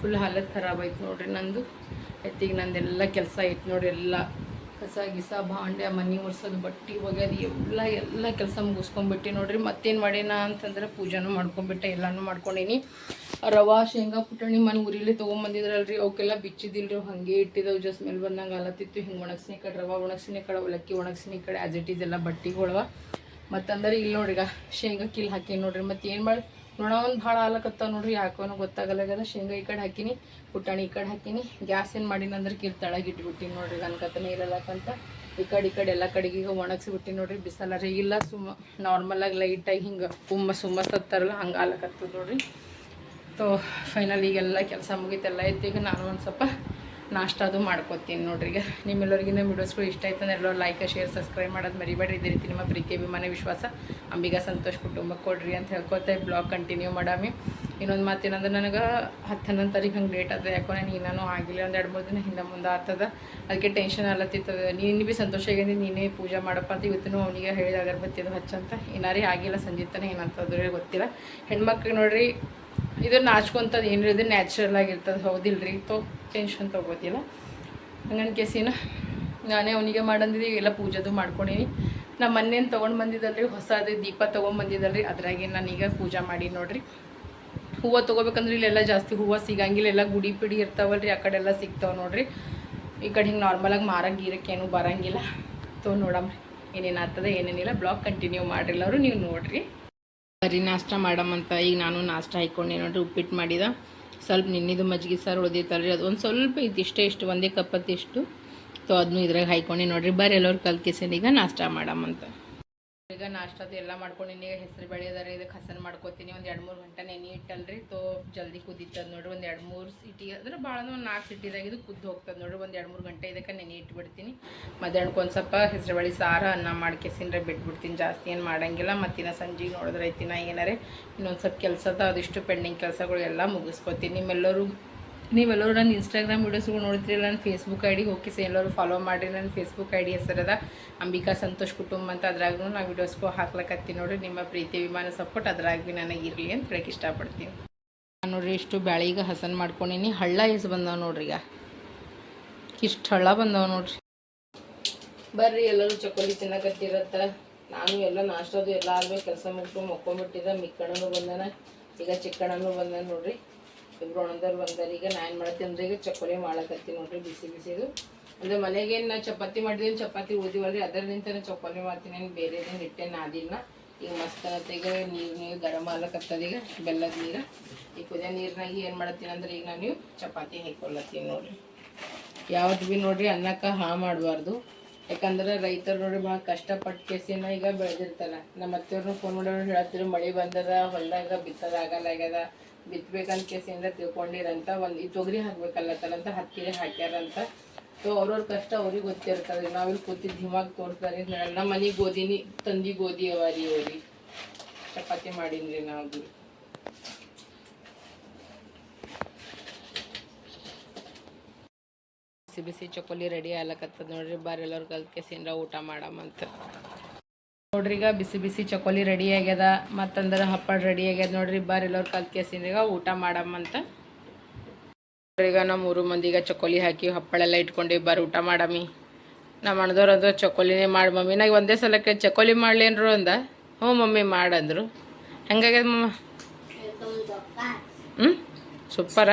A: ಫುಲ್ ಹಾಲತ್ ಖರಾಬ್ ಆಯ್ತು ನೋಡ್ರಿ ನಂದು. ಎತ್ತಿಗೆ ನಂದೆಲ್ಲ ಕೆಲಸ ಐತೆ ನೋಡ್ರಿ ಎಲ್ಲ. ಕಸ ಗಿಸ ಭಾಂಡೆ ಮನೆ ಒರ್ಸೋದು, ಬಟ್ಟೆ ಒಗ್ಯೋದು ಎಲ್ಲ ಎಲ್ಲ ಕೆಲಸ ಮುಗಿಸ್ಕೊಂಡ್ಬಿಟ್ಟು ನೋಡ್ರಿ. ಮತ್ತೇನು ಮಾಡೇನ ಅಂತಂದ್ರೆ ಪೂಜೆನೂ ಮಾಡ್ಕೊಂಡ್ಬಿಟ್ಟೆ ಎಲ್ಲನೂ ಮಾಡ್ಕೊಂಡೀನಿ. ರವಾ, ಶೇಂಗಾ, ಪುಟಾಣಿ ಮನೆ ಉರಿಲಿ ತೊಗೊಂಬಂದಿದ್ರಲ್ರಿ, ಅವಕ್ಕೆಲ್ಲ ಬಿಚ್ಚಿದಿಲ್ರಿ. ಹಾಗೆ ಇಟ್ಟಿದ್ದವು, ಜಸ್ಟ್ ಮೇಲೆ ಬಂದಂಗೆ ಅಲತ್ತಿತ್ತು. ಹಿಂಗೆ ಒಣಗ್ಸಿನಿ ಕಡೆ ರವಾ ಒಣಗ್ಸಿನಿ ಕಡೆ ಅವಲಕ್ಕಿ ಒಣಗ್ಸಿನಿ ಕಡೆ ಆಸ್ ಇಟ್ ಈಸ್ ಎಲ್ಲ ಬಟ್ಟೆಗಳವ. ಮತ್ತಂದ್ರೆ ಇಲ್ಲಿ ನೋಡ್ರಿ ಈಗ ಶೇಂಗಾ ಕಿಲ್ ಹಾಕಿ ನೋಡ್ರಿ. ಮತ್ತೆ ಏನು ಮಾಡಿ ನೋಡ ಒಂದು ಭಾಳ ಆಲಕತ್ತ ನೋಡ್ರಿ, ಯಾಕೋನೋ ಗೊತ್ತಾಗಲ್ಲಾಗದ ಶೇಂಗಾ ಈ ಕಡೆ ಹಾಕಿನಿ, ಪುಟಾಣಿ ಈ ಕಡೆ ಹಾಕಿನಿ. ಗ್ಯಾಸ್ ಏನು ಮಾಡೀನಿ ಅಂದ್ರೆ ಕಿರ್ ತೆಳಗೆ ಇಟ್ಬಿಟ್ಟಿನಿ ನೋಡ್ರಿ ಅನ್ಕತ್ತ ನೀರಲ್ಲಕ್ಕಂತ ಈ ಕಡೆ ಈ ಕಡೆ ಎಲ್ಲ ಕಡೆಗೆ ಈಗ ಒಣಗಿಸ್ಬಿಟ್ಟಿನಿ ನೋಡ್ರಿ, ಬಿಸಲರಿ ಇಲ್ಲ ಸುಮ್ಮ ನಾರ್ಮಲಾಗಿ ಲೈಟಾಗಿ ಹಿಂಗೆ ಉಮ್ಮ ಸುಮ್ಮ ಸತ್ತಾರಲ್ಲ, ಹಂಗೆ ಆಲಕತ್ತದ ನೋಡ್ರಿ. ಸೊ ಫೈನಲ್ ಈಗೆಲ್ಲ ಕೆಲಸ ಮುಗೀತೆಲ್ಲ ಐತಿ ಈಗ ನಾನು ಒಂದು ಸ್ವಲ್ಪ ನಾಷ್ಟ ಅದು ಮಾಡ್ಕೊತೀನಿ ನೋಡ್ರಿ. ಈಗ ನಿಮ್ಮೆಲ್ಲರಿಗಿಂತ ವೀಡಿಯೋಸ್ಗಳು ಇಷ್ಟ ಆಯ್ತು ಅಂದ್ರೆ ಎಲ್ಲರೂ ಲೈಕ್ ಶೇರ್ ಸಬ್ಸ್ಕ್ರೈಬ್ ಮಾಡೋದು ಮರಿಬೇಡ್ರಿ. ಇದೇ ರೀತಿ ನಿಮ್ಮ ಪ್ರೀತಿ, ಅಭಿಮಾನ, ವಿಶ್ವಾಸ, ಅಂಬಿಗಾ ಸಂತೋಷ್ ಕುಟುಂಬ ಕೊಡ್ರಿ ಅಂತ ಹೇಳ್ಕೊತ ಬ್ಲಾಗ್ ಕಂಟಿನ್ಯೂ ಮಾಡಾಮಿ. ಇನ್ನೊಂದು ಮಾತೇನಂದ್ರೆ ನನಗೆ ಹತ್ತು ಹನ್ನೊಂದು ತಾರೀಕು ಹಂಗೆ ಡೇಟ್ ಅದ ಯಾಕೋ ನಾನು ಇನ್ನೂ ಆಗಿಲ್ಲ. ಒಂದು ಎರಡು, ಮೂರು ದಿನ ಹಿಂದೆ ಮುಂದೆ ಆಗ್ತದ. ಅದಕ್ಕೆ ಟೆನ್ಷನ್ ಅಲ್ಲತ್ತಿತ್ತದ ನೀನು ಭೀ ಸಂತೋಷ ಆಗಿದೆ ನೀನೇ ಪೂಜೆ ಮಾಡಪ್ಪ ಅಂತ ಇವತ್ತು ಅವನಿಗೆ ಹೇಳಿದ ಅಗರಬತ್ತಿ ಅದು ಹಚ್ಚಂತ ಏನಾರೇ ಆಗಿಲ್ಲ, ಸಂಜೀತನೇ ಏನಂತಂದ್ರೆ ಗೊತ್ತಿಲ್ಲ. ಹೆಣ್ಮಕ್ಳಿಗೆ ನೋಡ್ರಿ ಇದು ನಾಚ್ಕೊಂತದ್ದು ಏನಿರೋದು ನ್ಯಾಚುರಲ್ ಆಗಿರ್ತದೆ, ಹೌದಿಲ್ರಿ? ತೊ ಟೆನ್ಷನ್ ತೊಗೋತಿಲ್ಲ ಹಂಗನ್ ಕೇಸಿನ ನಾನೇ ಅವನಿಗೆ ಮಾಡಂದಿದ್ದೆ ಎಲ್ಲ ಪೂಜೆದು ಮಾಡ್ಕೊಂಡೀನಿ. ನಾ ಮೊನ್ನೇನು ತೊಗೊಂಡು ಬಂದಿದ್ದಲ್ರಿ, ಹೊಸದು ದೀಪ ತೊಗೊಂಬಂದಿದ್ದಲ್ರಿ ಅದ್ರಾಗೆ ನಾನೀಗ ಪೂಜೆ ಮಾಡಿ ನೋಡ್ರಿ. ಹೂವು ತೊಗೋಬೇಕಂದ್ರೆ ಇಲ್ಲೆಲ್ಲ ಜಾಸ್ತಿ ಹೂವು ಸಿಗಂಗಿಲ್ಲ, ಎಲ್ಲ ಗುಡಿ ಪಿಡಿ ಇರ್ತಾವಲ್ರಿ, ಆ ಕಡೆ ಎಲ್ಲ ಸಿಗ್ತಾವೆ ನೋಡ್ರಿ. ಈ ಕಡೆ ಹಿಂಗೆ ನಾರ್ಮಲಾಗಿ ಮಾರಕ್ಕೆ ಗೀರಕ್ಕೆ ಬರಂಗಿಲ್ಲ. ತೊ ನೋಡಮ್ರಿ ಏನೇನು ಆಗ್ತದೆ ಏನೇನಿಲ್ಲ ಬ್ಲಾಗ್ ಕಂಟಿನ್ಯೂ ಮಾಡಿರಲ್ಲ ಅವರು ನೀವು ನೋಡ್ರಿ. ಬರೀ ನಾಷ್ಟ ಮಾಡಮ್ಮಂತ ಈಗ ನಾನು ನಾಷ್ಟ ಹಾಕ್ಕೊಂಡೆ ನೋಡ್ರಿ ಉಪ್ಪಿಟ್ಟು ಮಾಡಿದ. ಸ್ವಲ್ಪ ನಿನ್ನಿದು ಮಜ್ಜಿಗೆ ಸಾರು ಉಳ್ದಿತ್ತಲ್ರಿ ಅದು ಒಂದು ಸ್ವಲ್ಪ ಇತ್ತು ಇಷ್ಟೇ ಇಷ್ಟು, ಒಂದೇ ಕಪ್ಪತ್ತು ಇಷ್ಟು ಸೊ ಅದನ್ನು ಇದ್ರಾಗ ಹಾಕೊಂಡು ನೋಡ್ರಿ. ಬರ್ರಿ ಎಲ್ಲರೂ ಕಲ್ಕಿಸೇನೆ ಈಗ ನಾಷ್ಟ ಮಾಡಮಂತ ಈಗ ನಾಷ್ಟದ ಎಲ್ಲ ಮಾಡ್ಕೊಂಡಿನಿ ಹೆಸರು ಬೇಳೆ ಅದಾರ, ಇದಕ್ಕೆ ಹಸನ್ ಮಾಡ್ಕೊತೀನಿ. ಒಂದು ಎರಡು ಮೂರು ಗಂಟೆ ನೆನೆ ಇಟ್ಟಲ್ರಿ, ತೋ ಜಲ್ದಿ ಕುದೀತದ ನೋಡ್ರಿ. ಒಂದು ಎರಡು ಮೂರು ಸಿಟಿ ಅಂದ್ರೆ ಭಾಳ ಒಂದು ನಾಲ್ಕು ಸಿಟಿದಾಗ ಇದು ಕುದ್ದು ಹೋಗ್ತದೆ ನೋಡ್ರಿ. ಒಂದು ಎರಡು ಮೂರು ಗಂಟೆ ಇದಕ್ಕೆ ನೆನೆ ಇಟ್ಬಿಡ್ತೀನಿ. ಮಧ್ಯಾಹ್ನಕ್ಕೆ ಒಂದು ಸ್ವಲ್ಪ ಹೆಸರು ಬೇಳೆ, ಸಾರು, ಅನ್ನ ಮಾಡ್ಕೆಸಿನ್ರೆ. ಬಿಟ್ಬಿಡ್ತೀನಿ. ಜಾಸ್ತಿ ಏನು ಮಾಡಂಗಿಲ್ಲ. ಮತ್ತಿನ ಸಂಜೆಗೆ ನೋಡಿದ್ರೆ ಐತಿನ ಏನಾರೆ ಇನ್ನೊಂದು ಸ್ವಲ್ಪ ಕೆಲಸದ, ಅದಿಷ್ಟು ಪೆಂಡಿಂಗ್ ಕೆಲಸಗಳು ಎಲ್ಲ ಮುಗಿಸ್ಕೊತೀನಿ. ನಿಮ್ಮೆಲ್ಲರೂ ನೀವೆಲ್ಲರೂ ನನ್ನ ಇನ್ಸ್ಟಾಗ್ರಾಮ್ ವೀಡಿಯೋಸ್ಗಳು ನೋಡಿದ್ರಿ, ನನ್ನ ಫೇಸ್ಬುಕ್ ಐ ಡಿ ಹೋಗಿ ಎಲ್ಲರೂ ಫಾಲೋ ಮಾಡಿರಿ. ನನ್ನ ಫೇಸ್ಬುಕ್ ಐ ಡಿ ಹೆಸರದ ಅಂಬಿಕಾ ಸಂತೋಷ್ ಕುಟುಂಬ ಅಂತ. ಅದ್ರಾಗೂ ನಾವು ವೀಡಿಯೋಸ್ಗೂ ಹಾಕ್ಲಕತ್ತೀನಿ ನೋಡಿರಿ. ನಿಮ್ಮ ಪ್ರೀತಿ ವಿಮಾನ ಸಪೋರ್ಟ್ ಅದ್ರಾಗ ಭೀ ನನಗೆ ಇರಲಿ ಅಂತ ಹೇಳಕ್ಕೆ ಇಷ್ಟಪಡ್ತೀನಿ. ನಾನು ನೋಡಿರಿ, ಇಷ್ಟು ಬ್ಯಾಳಿಗೆ ಹಸನ್ ಮಾಡ್ಕೊಂಡಿನಿ. ಹಳ್ಳ ಹೆಸರು ಬಂದವ ನೋಡ್ರಿ ಈಗ. ಇಷ್ಟು ಹಳ್ಳ ಬಂದವ ನೋಡ್ರಿ. ಬರ್ರಿ, ಎಲ್ಲರೂ ಚಕೋಲಿ ತಿನ್ನಕತ್ತಿರತ್ತ. ನಾನು ಎಲ್ಲ ನಾಷ್ಟದು ಎಲ್ಲ ಆದ್ಮೇಲೆ ಕೆಲಸ ಮುಗಿಸ್ಕೊಂಡು ಮಕ್ಕೊಂಡ್ಬಿಟ್ಟಿದ್ದ ಮಿಕ್ಕಣ್ಣನು ಬಂದನ. ಈಗ ಚಿಕ್ಕಣ್ಣನು ಬಂದಾನ ನೋಡ್ರಿ. ಇಬ್ರು ಅಣ್ಣದವ್ರು ಬಂದಾರ. ಈಗ ನಾ ಏನು ಮಾಡ್ತೀನಿ ಅಂದ್ರೆ ಈಗ ಚಕ್ಕೋಲಿ ಮಾಡಕತ್ತೀನಿ ನೋಡ್ರಿ, ಬಿಸಿ ಬಿಸಿದು ಅಂದ್ರೆ ಮನೆಗೇನು ನಾ ಚಪಾತಿ ಮಾಡಿದೀನಿ ಚಪಾತಿ ಉಳಿದಿವಲ್ರಿ ಅದರಿಂದ ಚಪ್ಪಲಿ ಮಾಡ್ತೀನಿ. ಏನು ಬೇರೆದೇನು ಹಿಟ್ಟೇನು ಆದಿಲ್ಲ ಈಗ ಮಸ್ತ್ ಈಗ ನೀರು ನೀರು ಗರಂ ಆಗಕತ್ತದ ಈಗ ಬೆಲ್ಲದ ನೀರು. ಈ ಕುದಿಯ ನೀರಿನಾಗ ಏನು ಮಾಡತ್ತೀನಿ ಅಂದ್ರೆ ಈಗ ನಾನು ಚಪಾತಿ ಹಾಕೊಳ್ಳತ್ತೀನಿ ನೋಡ್ರಿ. ಯಾವ್ದು ಭೀ ನೋಡ್ರಿ ಅನ್ನಕ್ಕೆ ಹಾ ಮಾಡಬಾರ್ದು. ಯಾಕಂದ್ರೆ ರೈತರು ನೋಡ್ರಿ ಭಾಳ ಕಷ್ಟಪಟ್ಟು ಕೇಸಿನ ಈಗ ಬೆಳೆದಿರ್ತಾರ ನಮ್ಮ ಅತ್ತೆಯವ್ರನ್ನ ಫೋನ್ ಮಾಡೋರು ಹೇಳ್ತಿರು ಮಳೆ ಬಂದದ, ಹೊಲದಾಗ ಬಿತ್ತದ, ಆಗಲ್ಲ ಆಗ್ಯದ. ಬಿತ್ತಬೇಕಂತ ಕೇಸಿಂದ ತಿಳ್ಕೊಂಡಿರಂತ, ಒಂದು ಈ ತೊಗರಿ ಹಾಕ್ಬೇಕಲ್ಲತ್ತಲ್ಲ ಹತ್ತಿರ ಹಾಕ್ಯಾರಂತ. ಸೊ ಅವ್ರವ್ರ ಕಷ್ಟ ಅವ್ರಿಗೆ ಗೊತ್ತಿರ್ತದೆ. ನಾವಿಲ್ಲಿ ಕೂತಿದ್ದು ಧಿಮಾಗ್ ತೋರಿಸ್ತಾರೆ ನಮ್ಮ ಮನೆ ಗೋಧಿನಿ, ತಂದಿ ಗೋಧಿ ಅವ ರೀ ಅವ್ರಿ. ಚಪಾತಿ ಮಾಡಿನ್ರಿ ನಾವು ಬಿಸಿ ಬಿಸಿ ಚಕೋಲಿ ರೆಡಿ ಆಗ್ಲಕತ್ತದ ನೋಡ್ರಿ, ಬಾರಿ ಎಲ್ಲರೂ ಕಲ್ತ್ಕೆ ಸೇನ್ರ ಊಟ ಮಾಡಮಂತ ನೋಡ್ರಿ, ಈಗ ಬಿಸಿ ಬಿಸಿ ಚಕೋಲಿ ರೆಡಿ ಆಗ್ಯದ, ಮತ್ತಂದ್ರೆ ಹಪ್ಪಳ ರೆಡಿ ಆಗ್ಯದ ನೋಡ್ರಿ ಬಾರಿ ಎಲ್ಲರು ಕಲ್ತ್ ಕೇಸಿಂದ ಊಟ ಮಾಡಮ್ಮಂತ ಈಗ ನಮ್ಮ ಮೂರು ಮಂದಿಗೆ ಚಕೋಲಿ ಹಾಕಿ ಹಪ್ಪಳೆಲ್ಲ ಇಟ್ಕೊಂಡು ಬಾರಿ ಊಟ ಮಾಡಮ್ಮಿ ನಮ್ಮ ಅಣ್ಣದವ್ರು ಅಂದ್ರೆ ಚಕೋಲಿನೇ ಮಾಡಿ ಮಮ್ಮಿ. ನಾಗ ಒಂದೇ ಸಲಕ್ಕೆ ಚಕೋಲಿ ಮಾಡ್ಲೇನ್ರು ಅಂದ. ಹ್ಞೂ ಮಮ್ಮಿ ಮಾಡಂದ್ರು ಹೆಂಗಾಗ್ಯದ ಮಮ್ಮ? ಹ್ಞೂ ಸೂಪರ.